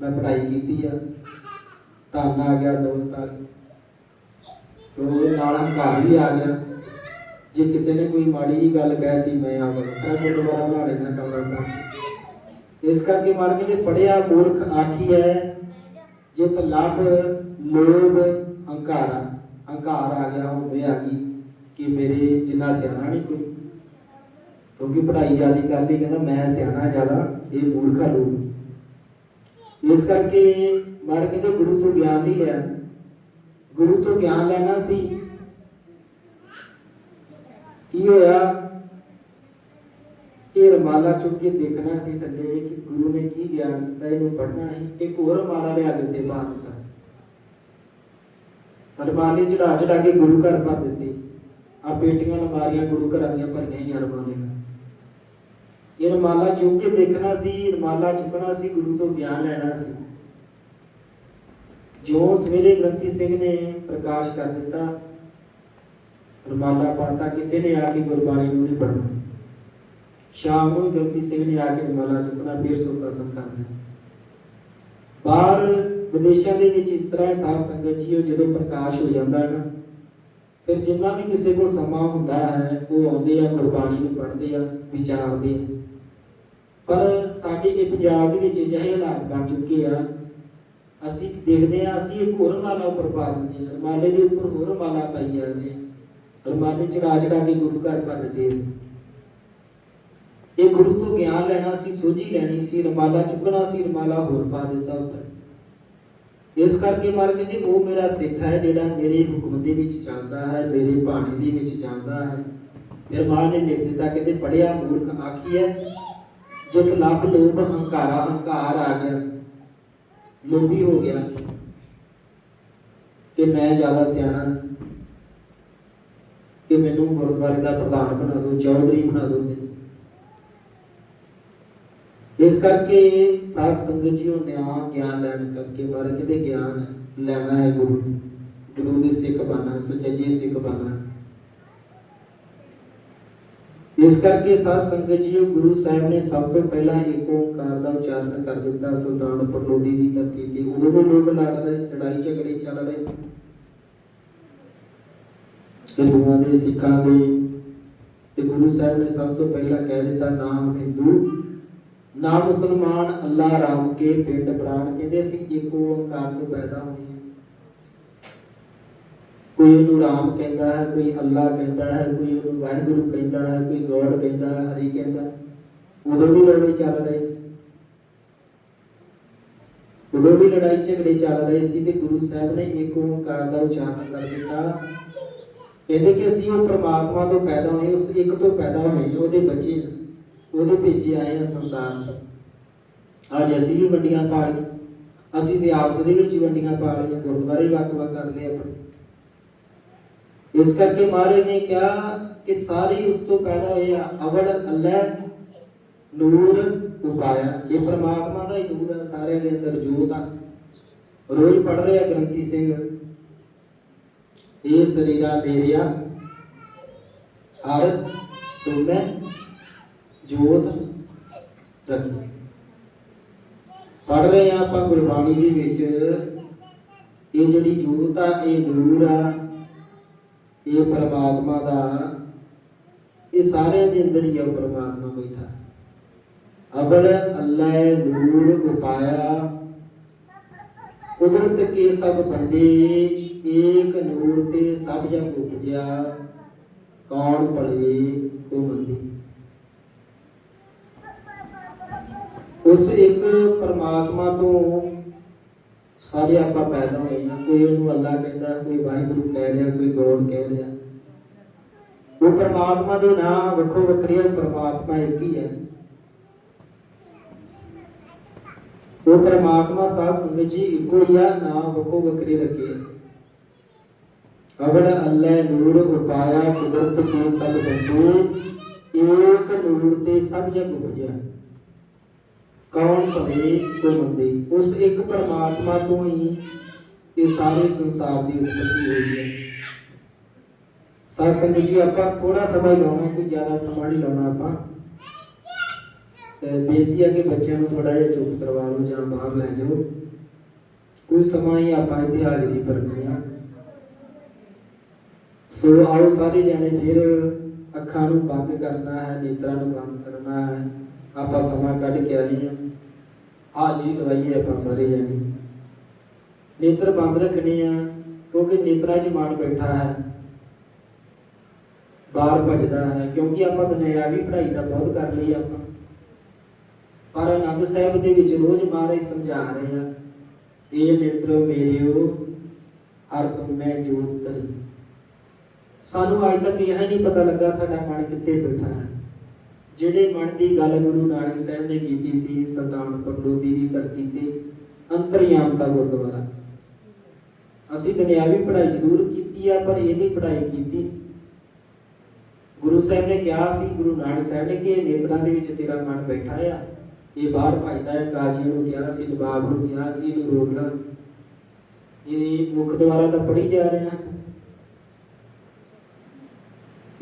ਮੈਂ ਪੜ੍ਹਾਈ ਕੀਤੀ ਆ। ਧਨ ਆ ਗਿਆ, ਦੌਲਤ ਆ ਗਈ। ਕਿਉਂਕਿ ਨਾਲ ਹੰਕਾਰ ਵੀ ਆ ਗਿਆ। ਜੇ ਕਿਸੇ ਨੇ ਕੋਈ ਮਾੜੀ ਜੀ ਗੱਲ ਕਹਿਤੀ, ਮੈਂ ਆ ਬੜਾ ਗੁਰਦੁਆਰਾ ਬਣਾ ਲੈਣਾ ਕਮਰਾ ਦਾ ਇਸ ਕਰਕੇ ਮਾਰ ਕੇ ਤੇ ਪੜਿਆ ਮੂਰਖ ਆਖੀ ਹੈ ਜਿਤ ਲਾਭ ਲੋਭ ਹੰਕਾਰ ਹੰਕਾਰ ਆ ਗਿਆ ਉਹ ਆ ਗਈ ਕਿ ਮੇਰੇ ਜਿੰਨਾ ਸਿਆਣਾ ਨਹੀਂ ਕੋਈ। ਕਿਉਂਕਿ ਪੜ੍ਹਾਈ ਜ਼ਿਆਦਾ ਕਰ ਲਈ, ਕਹਿੰਦਾ ਮੈਂ ਸਿਆਣਾ ਜ਼ਿਆਦਾ, ਇਹ ਮੂਰਖਾ ਲੋਕ ਇਸ ਕਰਕੇ ਮਾਰ ਕੇ ਗੁਰੂ ਤੋਂ ਗਿਆਨ ਨਹੀਂ ਲਿਆ। ਗੁਰੂ ਤੋਂ ਗਿਆਨ ਲੈਣਾ ਸੀ। ਕੀ ਹੋਇਆ? ਇਹ ਰਮਾਲਾ ਚੁੱਕ ਕੇ ਦੇਖਣਾ ਸੀ ਥੱਲੇ ਕਿ ਗੁਰੂ ਨੇ ਕੀ ਗਿਆਨ ਦਿੱਤਾ, ਇਹਨੂੰ ਪੜ੍ਹਨਾ ਹੈ ਇੱਕ ਹੋਰ ਰਮਾਲਾ ਲਿਆ ਕੇ ਤੇ ਪਾ ਦਿੱਤਾ। ਰਮਾਲੇ ਚੜਾ ਚੜਾ ਕੇ ਗੁਰੂ ਘਰ ਭਰ ਦਿੱਤੇ। ਆ ਪੇਟੀਆਂ ਲਮਾਰੀਆਂ ਗੁਰੂ ਘਰਾਂ ਦੀਆਂ ਭਰੀਆਂ ਹੀ ਰਮਾਲੇ ਨਾਲ ਇਹ ਰਮਾਲਾ ਚੁੱਕ ਕੇ ਦੇਖਣਾ ਸੀ, ਰਮਾਲਾ ਚੁੱਕਣਾ ਸੀ, ਗੁਰੂ ਤੋਂ ਗਿਆਨ ਲੈਣਾ ਸੀ। ਜੋ ਸਵੇਰੇ ਗ੍ਰੰਥੀ ਸਿੰਘ ਨੇ ਪ੍ਰਕਾਸ਼ ਕਰ ਦਿੱਤਾ, ਰਮਾਲਾ ਪਾਤਾ ਕਿਸੇ ਨੇ ਆ ਕੇ ਗੁਰਬਾਣੀ ਨੂੰ ਨਹੀਂ ਪੜ੍ਹਨਾ। ਸ਼ਾਮ ਨੂੰ ਗ੍ਰੰਥੀ ਸਿੰਘ ਨੇ ਆ ਕੇ ਰਮਾਲਾ ਚੁੱਕਣਾ, ਫਿਰ ਸੋ ਕਰਨਾ ਬਾਹਰ ਵਿਦੇਸ਼ਾਂ ਦੇ ਵਿੱਚ ਇਸ ਤਰ੍ਹਾਂ ਸਾਧ ਸੰਗਤ ਜੀ, ਉਹ ਜਦੋਂ ਪ੍ਰਕਾਸ਼ ਹੋ ਜਾਂਦਾ ਹੈ ਨਾ, ਫਿਰ ਜਿੰਨਾ ਵੀ ਕਿਸੇ ਕੋਲ ਸਮਾਂ ਹੁੰਦਾ ਹੈ, ਉਹ ਆਉਂਦੇ ਆ, ਗੁਰਬਾਣੀ ਨੂੰ ਪੜ੍ਹਦੇ ਆ, ਵਿਚਾਰਦੇ ਆ। ਪਰ ਸਾਡੇ ਇਹ ਪੰਜਾਬ ਦੇ ਵਿੱਚ ਅਜਿਹੇ ਹਾਲਾਤ ਬਣ ਚੁੱਕੇ ਆ, ਅਸੀਂ ਦੇਖਦੇ ਆ ਅਸੀਂ ਇੱਕ ਹੋਰ ਮਾਲਾ ਉੱਪਰ ਪਾ ਦਿੰਦੇ ਆ ਮਾਲੇ ਦੇ ਉੱਪਰ ਹੋਰ ਮਾਲਾ ਪਾਈ ਜਾਂਦੇ ਆ। ਰਮਾਲੇ ਚੜਾ ਚੜਾ ਕੇ ਗੁਰੂ ਘਰ ਭਰ ਦਿੰਦੇ ਸੀ ਇਹ ਗੁਰੂ ਤੋਂ ਗਿਆਨ ਲੈਣਾ ਸੀ, ਸੋਝੀ ਲੈਣੀ ਸੀ, ਰਮਾਲਾ ਚੁੱਕਣਾ ਸੀ, ਰਮਾਲਾ ਹੋਰ ਪਾ ਦਿੱਤਾ ਉੱਪਰ। ਇਸ ਕਰਕੇ ਮਾਰ ਕਹਿੰਦੇ ਉਹ ਮੇਰਾ ਸਿੱਖ ਹੈ ਜਿਹੜਾ ਮੇਰੇ ਹੁਕਮ ਦੇ ਵਿੱਚ ਚੱਲਦਾ ਹੈ, ਮੇਰੇ ਬਾਣੀ ਦੇ ਵਿੱਚ ਚੱਲਦਾ ਹੈ। ਫਿਰ ਮਾਂ ਨੇ ਲਿਖ ਦਿੱਤਾ ਕਹਿੰਦੇ ਪੜਿਆ ਮੂਰਖ ਆਖੀ ਹੈ ਜਿਤ ਲੱਭ ਲੋਭ ਹੰਕਾਰਾ ਹੰਕਾਰ ਆ ਗਿਆ। ਲੋਭੀ ਹੋ ਗਿਆ ਕਿ ਮੈਂ ਜ਼ਿਆਦਾ ਸਿਆਣਾ, ਕਿ ਮੈਨੂੰ ਗੁਰਦੁਆਰੇ ਦਾ ਪ੍ਰਧਾਨ ਬਣਾ ਦਿਓ, ਚੌਧਰੀ ਬਣਾ ਦਿਓ। ਇਸ ਕਰਕੇ ਸਾਧ ਸੰਗਤ ਜੀਓ ਨਿਆਂ ਗਿਆਨ ਲੈਣ ਕਰਕੇ ਮਰ ਕੇ ਗਿਆਨ ਲੈਣਾ ਹੈ ਗੁਰੂ ਗੁਰੂ ਦੇ ਸਿੱਖ ਬਣਨਾ ਸੱਚੇ ਸਿੱਖ ਬਣਨਾ ਇਸ ਕਰਕੇ ਸਾਧ ਸੰਗਤ ਜੀਓ ਗੁਰੂ ਸਾਹਿਬ ਨੇ ਸਭ ਤੋਂ ਪਹਿਲਾਂ ਏਕ ਓੰਕਾਰ ਦਾ ਉਚਾਰਨ ਕਰ ਦਿੱਤਾ, ਸੁਲਤਾਨਪੁਰ ਲੋਧੀ ਦੀ ਧਰਤੀ ਤੇ। ਉਦੋਂ ਵੀ ਲੋਕ ਲੜ ਰਹੇ ਲੜਾਈ ਝਗੜੇ ਚੱਲ ਰਹੇ ਸੀ। ਹਿੰਦੂਆਂ ਦੇ ਸਿੱਖਾਂ ਦੇ ਤੇ ਗੁਰੂ ਸਾਹਿਬ ਨੇ ਸਭ ਤੋਂ ਪਹਿਲਾਂ ਕਹਿ ਦਿੱਤਾ, ਨਾਮ ਹਿੰਦੂ ਨਾ ਮੁਸਲਮਾਨ ਅੱਲਾ ਰਾਮ ਕੇ ਪਿੰਡ ਪ੍ਰਾਣ ਕਹਿੰਦੇ ਅਸੀਂ ਇੱਕ ਓੰਕਾਰ ਤੋਂ ਪੈਦਾ ਹੋਏ ਕੋਈ ਉਹਨੂੰ ਰਾਮ ਕਹਿੰਦਾ ਹੈ, ਕੋਈ ਅੱਲਾ ਕਹਿੰਦਾ ਹੈ, ਕੋਈ ਉਹਨੂੰ ਵਾਹਿਗੁਰੂ ਕਹਿੰਦਾ ਹੈ, ਕੋਈ ਗੋਡ ਕਹਿੰਦਾ ਹੈ, ਹਰੀ ਕਹਿੰਦਾ ਉਦੋਂ ਵੀ ਲੜਾਈ ਚੱਲ ਰਹੀ ਸੀ। ਉਦੋਂ ਵੀ ਲੜਾਈ ਝਗੜੇ ਚੱਲ ਰਹੇ ਸੀ ਤੇ ਗੁਰੂ ਸਾਹਿਬ ਨੇ ਇੱਕ ਓੰਕਾਰ ਦਾ ਉਚਾਰਨ ਕਰ ਦਿੱਤਾ। ਕਹਿੰਦੇ ਕਿ ਅਸੀਂ ਉਹ ਪ੍ਰਮਾਤਮਾ ਤੋਂ ਪੈਦਾ ਹੋਏ, ਉਸ ਇੱਕ ਤੋਂ ਪੈਦਾ ਹੋਏ, ਉਹਦੇ ਬੱਚੇ ਉਹਦੇ ਭੇਜੇ ਆਏ ਆ ਸੰਸਾਰ ਨੂੰ। ਅੱਜ ਅਸੀਂ ਵੀ ਵੰਡੀਆਂ ਪਾ ਲਈਆਂ। ਅਸੀਂ ਤੇ ਆਪਸ ਦੇ ਵਿੱਚ ਹੀ ਵੰਡੀਆਂ ਪਾ ਲਈਆਂ। ਗੁਰਦੁਆਰੇ ਵੱਖ-ਵੱਖ ਕਰ ਲਏ ਆਪਣੇ। ਇਸ ਕਰਕੇ ਮਹਾਰਾਜ ਨੇ ਕਿਹਾ ਕਿ ਸਾਰੇ ਉਸ ਤੋਂ ਪੈਦਾ ਹੋਏ ਆ ਅਵੜ ਅੱਲਾ ਨੂਰ, ਉਪਾਇਆ। ਇਹ ਪ੍ਰਮਾਤਮਾ ਦਾ ਹੀ ਨੂਰ ਹੈ ਸਾਰਿਆਂ ਦੇ ਅੰਦਰ ਜੋਤ ਆ। ਰੋਜ਼ ਪੜ ਰਿਹਾ ਗ੍ਰੰਥੀ ਸਿੰਘ। ਇਹ ਸਰੀਰਾ ਮੇਰਿਆ। ਹਰ ਤੁਮੈ ਜੋਤ ਰੱਖੀ। ਪੜ ਰਹੇ ਆ ਆਪਾਂ ਗੁਰਬਾਣੀ ਦੇ ਵਿੱਚ। ਇਹ ਜਿਹੜੀ ਜੋਤ ਆ, ਇਹ ਨੂਰ ਆ, ਇਹ ਪਰਮਾਤਮਾ ਦਾ। ਇਹ ਸਾਰਿਆਂ ਦੇ ਅੰਦਰ ਹੀ ਆ ਪਰਮਾਤਮਾ ਬੈਠਾ। ਅਵਲ ਅੱਲਾ ਨੂਰ ਉਪਾਇਆ ਕੁਦਰਤ ਕੇ ਸਭ ਬੰਦੇ, ਏਕ ਨੂਰ ਤੇ ਸਭ ਜਗ ਉਪਜਿਆ। ਕੌਣ ਭਲੇ, ਕੋ ਮੰਦੀ। ਉਸ ਇੱਕ ਪਰਮਾਤਮਾ ਤੋਂ ਸਾਰੇ ਆਪਾਂ ਪੈਦਾ ਹੋਏ ਹਾਂ ਕੋਈ ਉਹਨੂੰ ਅੱਲਾ ਕਹਿੰਦਾ ਕੋਈ ਵਾਹਿਗੁਰੂ ਕਹਿ ਰਿਹਾ ਕੋਈ ਗੋਡ ਕਹਿ ਰਿਹਾ। ਉਹ ਪਰਮਾਤਮਾ ਦੇ ਨਾਂ ਵੱਖੋ ਵੱਖਰੇ ਆ, ਪਰਮਾਤਮਾ ਇੱਕ ਹੀ ਹੈ ਉਹ ਪਰਮਾਤਮਾ ਸਾਧ ਸੰਗਤ ਜੀ ਇੱਕੋ ਹੀ ਆ ਨਾਮ ਵੱਖੋ ਵੱਖਰੇ ਰੱਖੇ ਆ। ਅਵਲ ਅੱਲਾ ਨੂਰ ਉਪਾਇਆ ਕੁਦਰਤ ਕੇ ਸਭ ਬੰਦੇ ਏਕ ਨੂਰ ਤੇ ਸਭ ਜਗ ਉਪਜਿਆ ਕੌਣ ਭਲੇ ਕੋ ਮੰਦੇ? ਉਸ ਇੱਕ ਪਰਮਾਤਮਾ ਤੋਂ ਹੀ ਇਹ ਸਾਰੇ ਸੰਸਾਰ ਦੀ ਉਤਪਤੀ ਹੋਈ ਹੈ। ਸਾਧ ਸੰਗਤ ਜੀ, ਆਪਾਂ ਥੋੜਾ ਸਮਾਂ ਹੀ ਲਾਉਣਾ, ਕੋਈ ਜ਼ਿਆਦਾ ਸਮਾਂ ਨਹੀਂ ਲਾਉਣਾ ਆਪਾਂ। ਬੇਨਤੀ ਹੈ ਕਿ ਬੱਚਿਆਂ ਨੂੰ ਥੋੜਾ ਜਿਹਾ ਚੁੱਪ ਕਰਵਾ ਲਓ ਜਾਂ ਬਾਹਰ ਲੈ ਜਾਓ। ਕੋਈ ਸਮਾਂ ਹੀ ਆਪਾਂ ਇੱਥੇ ਹਾਜ਼ਰੀ ਭਰਨੀ ਆ। ਸੋ ਆਓ ਸਾਰੇ ਜਾਣੇ ਫਿਰ ਅੱਖਾਂ ਨੂੰ ਬੰਦ ਕਰਨਾ ਹੈ, ਨੇਤਰਾਂ ਨੂੰ ਬੰਦ ਕਰਨਾ ਹੈ। ਆਪਾਂ ਸਮਾਂ ਕੱਢ ਕੇ ਆਏ ਹਾਂ। ਹਾਜ਼ਰੀ ਲਵਾਈਏ ਆਪਾਂ ਸਾਰੇ ਜਾਣੇ। ਨੇਤਰ ਬੰਦ ਰੱਖਣੇ ਆ, ਕਿਉਂਕਿ ਨੇਤਰਾਂ 'ਚ ਮਨ ਬੈਠਾ ਹੈ। ਬਾਹਰ ਭਜਦਾ ਹੈ, ਕਿਉਂਕਿ ਆਪਾਂ ਦੁਨਿਆਵੀ ਪੜ੍ਹਾਈ ਦਾ ਬਹੁਤ ਕਰ ਲਈ ਆਪਾਂ। ਪਰ ਆਨੰਦ ਸਾਹਿਬ ਦੇ ਵਿੱਚ ਰੋਜ਼ ਮਹਾਰਾਜ ਸਮਝਾ ਰਹੇ ਆ, ਇਹ ਨੇਤਰੋ ਮੇਰਿਓ, ਹਰ ਤੁਮ ਮੈਂ ਜੋਤ ਤਰੀ ਸਾਨੂੰ ਅੱਜ ਤੱਕ ਇਹ ਨਹੀਂ ਪਤਾ ਲੱਗਾ ਸਾਡਾ ਮਨ ਕਿੱਥੇ ਬੈਠਾ ਹੈ। ਜਿਹੜੇ ਮਨ ਦੀ ਗੱਲ ਗੁਰੂ ਨਾਨਕ ਸਾਹਿਬ ਨੇ ਕੀਤੀ ਸੀ ਸੁਲਤਾਨਪੁਰ ਲੋਧੀ ਦੀ ਧਰਤੀ ਤੇ, ਅੰਤਰਯਾਮਤਾ ਗੁਰਦੁਆਰਾ। ਅਸੀਂ ਦੁਨਿਆਵੀ ਪੜ੍ਹਾਈ ਜ਼ਰੂਰ ਕੀਤੀ ਆ, ਪਰ ਇਹਦੀ ਪੜ੍ਹਾਈ ਕੀਤੀ। ਗੁਰੂ ਸਾਹਿਬ ਨੇ ਕਿਹਾ ਸੀ, ਗੁਰੂ ਨਾਨਕ ਸਾਹਿਬ ਨੇ ਕਿ ਨੇਤਰਾਂ ਦੇ ਵਿੱਚ ਤੇਰਾ ਮਨ ਬੈਠਾ ਆ। ਇਹ ਬਾਹਰ ਭਜਦਾ ਹੈ, ਕਾਜੀ ਨੂੰ ਕਿਹਾ ਸੀ, ਨਵਾਬ ਨੂੰ ਕਿਹਾ ਸੀ, ਇਹਨੂੰ ਰੋਕ ਲਾ। ਇਹ ਮੁੱਖ ਦੁਆਰਾ ਤਾਂ ਪੜੀ ਜਾ ਰਿਹਾ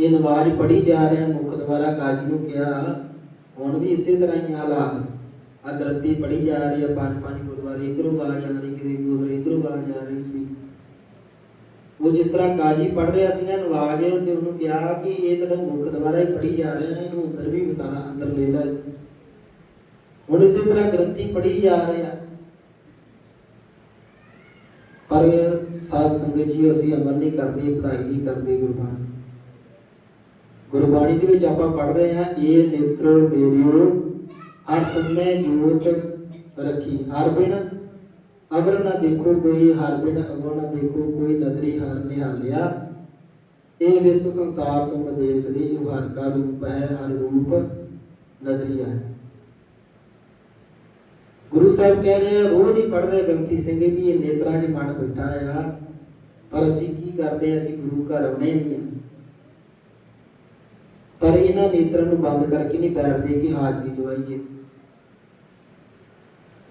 ਇਹ ਨਵਾਜ਼ ਪੜ੍ਹੀ ਜਾ ਰਿਹਾ, ਮੁੱਖ ਦੁਆਰਾ ਕਾਜੀ ਨੂੰ ਕਿਹਾ, ਹੁਣ ਵੀ ਇਸੇ ਤਰ੍ਹਾਂ ਹੀ ਹਾਲਾਤ ਆ ਗ੍ਰੰਥੀ ਪੜੀ ਜਾ ਰਹੀ ਹੈ ਪੰਜ ਪੰਜ ਗੁਰਦੁਆਰੇ, ਇਧਰੋਂ ਆਵਾਜ਼ ਆ ਰਹੀ, ਕਿਤੇ ਗੁਰਦੁਆਰੇ ਇਧਰੋਂ ਆਵਾਜ਼ ਆ ਰਹੀ ਸੀ। ਉਹ ਜਿਸ ਤਰ੍ਹਾਂ ਕਾਜੀ ਪੜ ਰਿਹਾ ਸੀ ਨਾ, ਨਵਾਜ਼, ਤੇ ਉਹਨੂੰ ਕਿਹਾ ਕਿ ਇਹ ਤਾਂ ਮੁੱਖ ਦੁਆਰਾ ਹੀ ਪੜੀ ਜਾ ਰਿਹਾ, ਇਹਨੂੰ ਅੰਦਰ ਵੀ ਵਸਾ, ਅੰਦਰ ਲੈ ਲੈ। ਹੁਣ ਇਸੇ ਤਰ੍ਹਾਂ ਗ੍ਰੰਥੀ ਪੜੀ ਜਾ ਰਿਹਾ। ਪਰ ਸਾਧ ਸੰਗਤ ਜੀ, ਅਸੀਂ ਅਮਲ ਨਹੀਂ ਕਰਦੇ, ਪੜ੍ਹਾਈ ਨਹੀਂ ਕਰਦੇ ਗੁਰਬਾਣੀ। ਗੁਰਬਾਣੀ ਦੇ ਵਿੱਚ ਆਪਾਂ ਪੜ ਰਹੇ ਹਾਂ, ਇਹ ਨੇਤਰ ਮੇਰਿਓ, ਹਰ ਤੁਮਨੇ ਜੋਤ ਰੱਖੀ। ਹਰ ਬਿਨ ਅਗਰ ਨਾ ਦੇਖੋ ਕੋਈ, ਹਰ ਬਿਨ ਅਗੋ ਨਾ ਦੇਖੋ ਕੋਈ, ਨਦਰੀ ਹਰ ਨਿਹਾਲਿਆ। ਇਹ ਵਿਸ ਸੰਸਾਰ ਤੁਮ ਦੇਖਦੇ, ਇਹ ਹਰ ਕਾ ਰੂਪ ਹੈ, ਹਰ ਰੂਪ ਨਦਰੀਆ ਹੈ। ਗੁਰੂ ਸਾਹਿਬ ਕਹਿ ਰਹੇ ਆ, ਰੋਜ਼ ਹੀ ਪੜ ਰਹੇ ਗ੍ਰੰਥੀ ਸਿੰਘ ਵੀ ਇਹ ਨੇਤਰਾਂ 'ਚ ਮਨ ਬੈਠਾ ਆ। ਪਰ ਅਸੀਂ ਕੀ ਕਰਦੇ ਆ, ਅਸੀਂ ਗੁਰੂ ਘਰ ਆਉਣੇ ਨਹੀਂ ਪਰ ਇਹਨਾਂ ਨੇਤਰਾਂ ਨੂੰ ਬੰਦ ਕਰਕੇ ਨਹੀਂ ਬੈਠਦੇ ਕਿ ਹਾਜ਼ਰੀ ਦਵਾਈਏ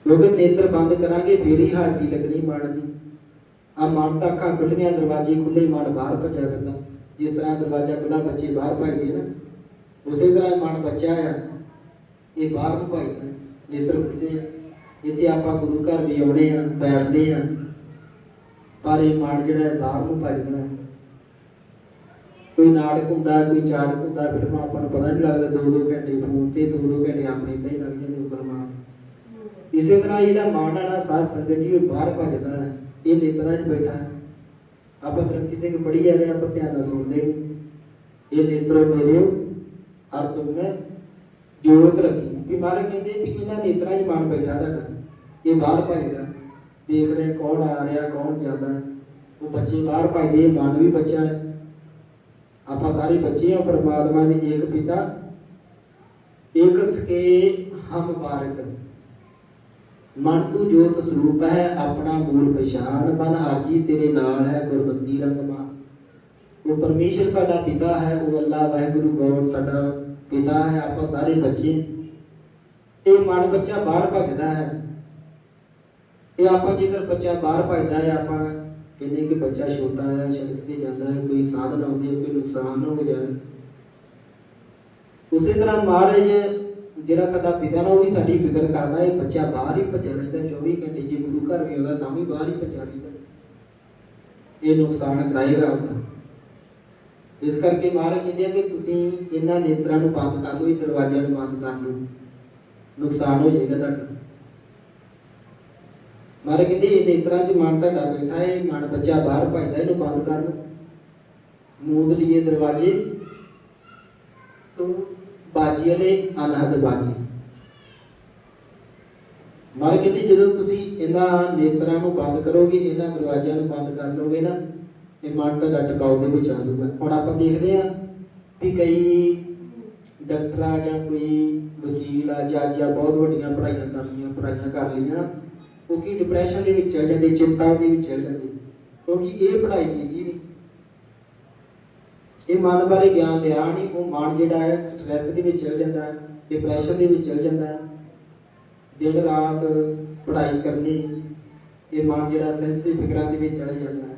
ਕਿਉਂਕਿ ਨੇਤਰ ਬੰਦ ਕਰਾਂਗੇ, ਫੇਰ ਹੀ ਹਾਜ਼ਰੀ ਲੱਗਣੀ ਮਨ ਦੀ। ਆ ਮਨ ਤਾਂ ਅੱਖਾਂ ਖੁੱਲੀਆਂ ਦਰਵਾਜ਼ੇ ਖੁੱਲੇ ਮਨ ਬਾਹਰ ਭੱਜਿਆ ਫਿਰਦਾ। ਜਿਸ ਤਰ੍ਹਾਂ ਦਰਵਾਜ਼ਾ ਖੁੱਲਾ ਬੱਚੇ ਬਾਹਰ ਭੱਜਦੇ ਨਾ ਉਸੇ ਤਰ੍ਹਾਂ ਮਨ ਬੱਚਾ ਆ। ਇਹ ਬਾਹਰ ਨੂੰ ਭੱਜਦਾ, ਨੇਤਰ ਖੁੱਲੇ ਆ। ਇੱਥੇ ਆਪਾਂ ਗੁਰੂ ਘਰ ਵੀ ਆਉਣੇ ਆ, ਬੈਠਦੇ ਆ। ਪਰ ਇਹ ਮਨ ਜਿਹੜਾ ਬਾਹਰ ਨੂੰ ਭੱਜਦਾ। ਹੈ ਕੋਈ ਨਾਟਕ ਹੁੰਦਾ, ਕੋਈ ਚਾੜਕ ਹੁੰਦਾ ਫਿਲਮਾਂ ਆਪਾਂ ਨੂੰ ਪਤਾ ਨਹੀਂ ਲੱਗਦਾ, ਦੋ ਦੋ ਘੰਟੇ ਫੋਨ ਤੇ, ਦੋ ਦੋ ਘੰਟੇ ਆਪਣੇ ਇਦਾਂ ਹੀ ਲੱਗ ਜਾਂਦੇ ਉੱਪਰ ਮਾਰ ਇਸੇ ਤਰ੍ਹਾਂ ਜਿਹੜਾ ਮਨ ਆ ਸਾਧ ਸੰਗਤ ਜੀ, ਉਹ ਬਾਹਰ ਭੱਜਦਾ ਹੈ, ਇਹ ਨੇਤਰਾਂ 'ਚ ਬੈਠਾ ਆਪਾਂ ਗ੍ਰੰਥੀ ਸਿੰਘ ਪੜ੍ਹੀ ਜਾ ਰਹੇ ਆਪਾਂ ਧਿਆਨ ਨਾਲ ਸੁਣਦੇ ਇਹ ਨੇਤਰੋ ਮੇਰਿਓ ਹਰ ਤੁਮ ਮੈਂ ਜੋਤ ਰੱਖੀ। ਵੀ ਮਹਾਰਾਜ ਕਹਿੰਦੇ ਵੀ ਇਹਨਾਂ ਨੇਤਰਾਂ 'ਚ ਮਨ ਬੈਠਾ ਤੁਹਾਡਾ। ਇਹ ਬਾਹਰ ਭੱਜਦਾ ਦੇਖ ਰਿਹਾ ਕੌਣ ਆ ਰਿਹਾ, ਕੌਣ ਜਾਂਦਾ ਉਹ ਬੱਚੇ ਬਾਹਰ ਭੱਜਦੇ ਮਨ ਵੀ ਬੱਚਾ ਹੈ। ਆਪਾਂ ਸਾਰੇ ਬੱਚੇ ਹਾਂ, ਪਰਮਾਤਮਾ ਦੇ ਏਕ ਪਿਤਾ। ਏਕ ਸਕੇ ਹਮ ਬਾਰਕ। ਮਨ ਤੂੰ ਜੋਤ ਸਰੂਪ ਹੈ, ਆਪਣਾ ਮੂਲ ਪਛਾਣ। ਮਨ ਆਜੀ ਤੇਰੇ ਨਾਲ ਹੈ, ਗੁਰਬੰਦੀ ਰੰਗਮਾ ਉਹ ਪਰਮੇਸ਼ਰ ਸਾਡਾ ਪਿਤਾ ਹੈ, ਉਹ ਅੱਲਾ ਵਾਹਿਗੁਰੂ ਗੋਡ ਸਾਡਾ ਪਿਤਾ ਹੈ, ਆਪਾਂ ਸਾਰੇ ਬੱਚੇ ਇਹ ਮਨ ਬੱਚਾ ਬਾਹਰ ਭੱਜਦਾ ਹੈ। ਤੇ ਆਪਾਂ ਜੇਕਰ ਬੱਚਾ ਬਾਹਰ ਭੱਜਦਾ ਹੈ, ਆਪਾਂ ਕਹਿੰਦੇ ਕਿ ਬੱਚਾ ਛੋਟਾ ਹੈ, ਸੜਕ ਤੇ ਜਾਂਦਾ ਹੈ, ਕੋਈ ਸਾਧਨ ਆਉਂਦੇ ਹੈ ਕੋਈ ਨੁਕਸਾਨ ਨਾ ਹੋ ਜਾਏ ਉਸੇ ਤਰ੍ਹਾਂ ਮਹਾਰਾਜ ਜਿਹੜਾ ਸਾਡਾ ਪਿਤਾ ਨਾ, ਉਹ ਵੀ ਸਾਡੀ ਫਿਕਰ ਕਰਦਾ ਹੈ ਬੱਚਾ ਬਾਹਰ ਹੀ ਭੱਜਿਆ ਰਹਿੰਦਾ 24 ਘੰਟੇ ਜੇ ਗੁਰੂ ਘਰ ਵੀ ਆਉਂਦਾ, ਤਾਂ ਵੀ ਬਾਹਰ ਹੀ ਭੱਜਿਆ ਰਹਿੰਦਾ। ਇਹ ਨੁਕਸਾਨ ਕਰਾਏਗਾ ਉਹਦਾ ਇਸ ਕਰਕੇ ਮਹਾਰਾਜ ਕਹਿੰਦੇ ਆ ਕਿ ਤੁਸੀਂ ਇਹਨਾਂ ਨੇਤਰਾਂ ਨੂੰ ਬੰਦ ਕਰ ਲਓ ਇਹ ਦਰਵਾਜ਼ਿਆਂ ਨੂੰ ਬੰਦ ਕਰ ਲਓ ਨੁਕਸਾਨ ਹੋ ਜਾਏਗਾ ਤੁਹਾਡਾ। ਮਹਾਰਾਜ ਕਹਿੰਦੇ ਇਹ ਨੇਤਰਾਂ 'ਚ ਮਨ ਤੁਹਾਡਾ ਬੈਠਾ ਹੈ ਮਨ ਬੱਚਾ ਬਾਹਰ ਭਜਦਾ, ਇਹਨੂੰ ਬੰਦ ਕਰ ਲਓ। ਮੂਦ ਲਈਏ ਦਰਵਾਜ਼ੇ। ਤੋਂ ਬਾਜੀ ਵਾਲੇ ਅਨਹਦ ਬਾਜੀ। ਮਹਾਰਾਜ ਕਹਿੰਦੇ ਜਦੋਂ ਤੁਸੀਂ ਇਹਨਾਂ ਨੇਤਰਾਂ ਨੂੰ ਬੰਦ ਕਰੋਗੇ, ਇਹਨਾਂ ਦਰਵਾਜ਼ਿਆਂ ਨੂੰ ਬੰਦ ਕਰ ਲਓਗੇ ਨਾ, ਇਹ ਮਨ ਤੁਹਾਡਾ ਟਿਕਾਊ ਦੇ ਵਿੱਚ ਆ ਹੁਣ ਆਪਾਂ ਦੇਖਦੇ ਹਾਂ ਵੀ ਕਈ ਡਾਕਟਰਾਂ ਜਾਂ ਕੋਈ ਵਕੀਲ ਆ ਜੱਜ ਆ ਬਹੁਤ ਵੱਡੀਆਂ ਪੜ੍ਹਾਈਆਂ ਕਰ ਲਈਆਂ, ਪੜ੍ਹਾਈਆਂ ਕਰ ਲਈਆਂ। ਉਹ ਕੀ ਡਿਪਰੈਸ਼ਨ ਦੇ ਵਿੱਚ ਚਲ ਜਾਂਦੇ, ਚਿੰਤਾ ਦੇ ਵਿੱਚ ਚਲ ਜਾਂਦੇ। ਕਿਉਂਕਿ ਇਹ ਪੜ੍ਹਾਈ ਕੀਤੀ ਨਹੀਂ। ਇਹ ਮਨ ਬਾਰੇ ਗਿਆਨ ਲਿਆ ਨਹੀਂ, ਉਹ ਮਨ ਜਿਹੜਾ ਹੈ ਸਟ੍ਰੈਸ ਦੇ ਵਿੱਚ ਚਲ ਜਾਂਦਾ ਹੈ ਡਿਪਰੈਸ਼ਨ ਦੇ ਵਿੱਚ ਚਲ ਜਾਂਦਾ। ਹੈ ਦਿਨ ਰਾਤ ਪੜ੍ਹਾਈ ਕਰਨੀ, ਇਹ ਮਨ ਜਿਹੜਾ ਸੈਂਸਿਟਿਵ ਫਿਕਰਾਂ ਦੇ ਵਿੱਚ ਚਲਾ ਜਾਂਦਾ ਹੈ।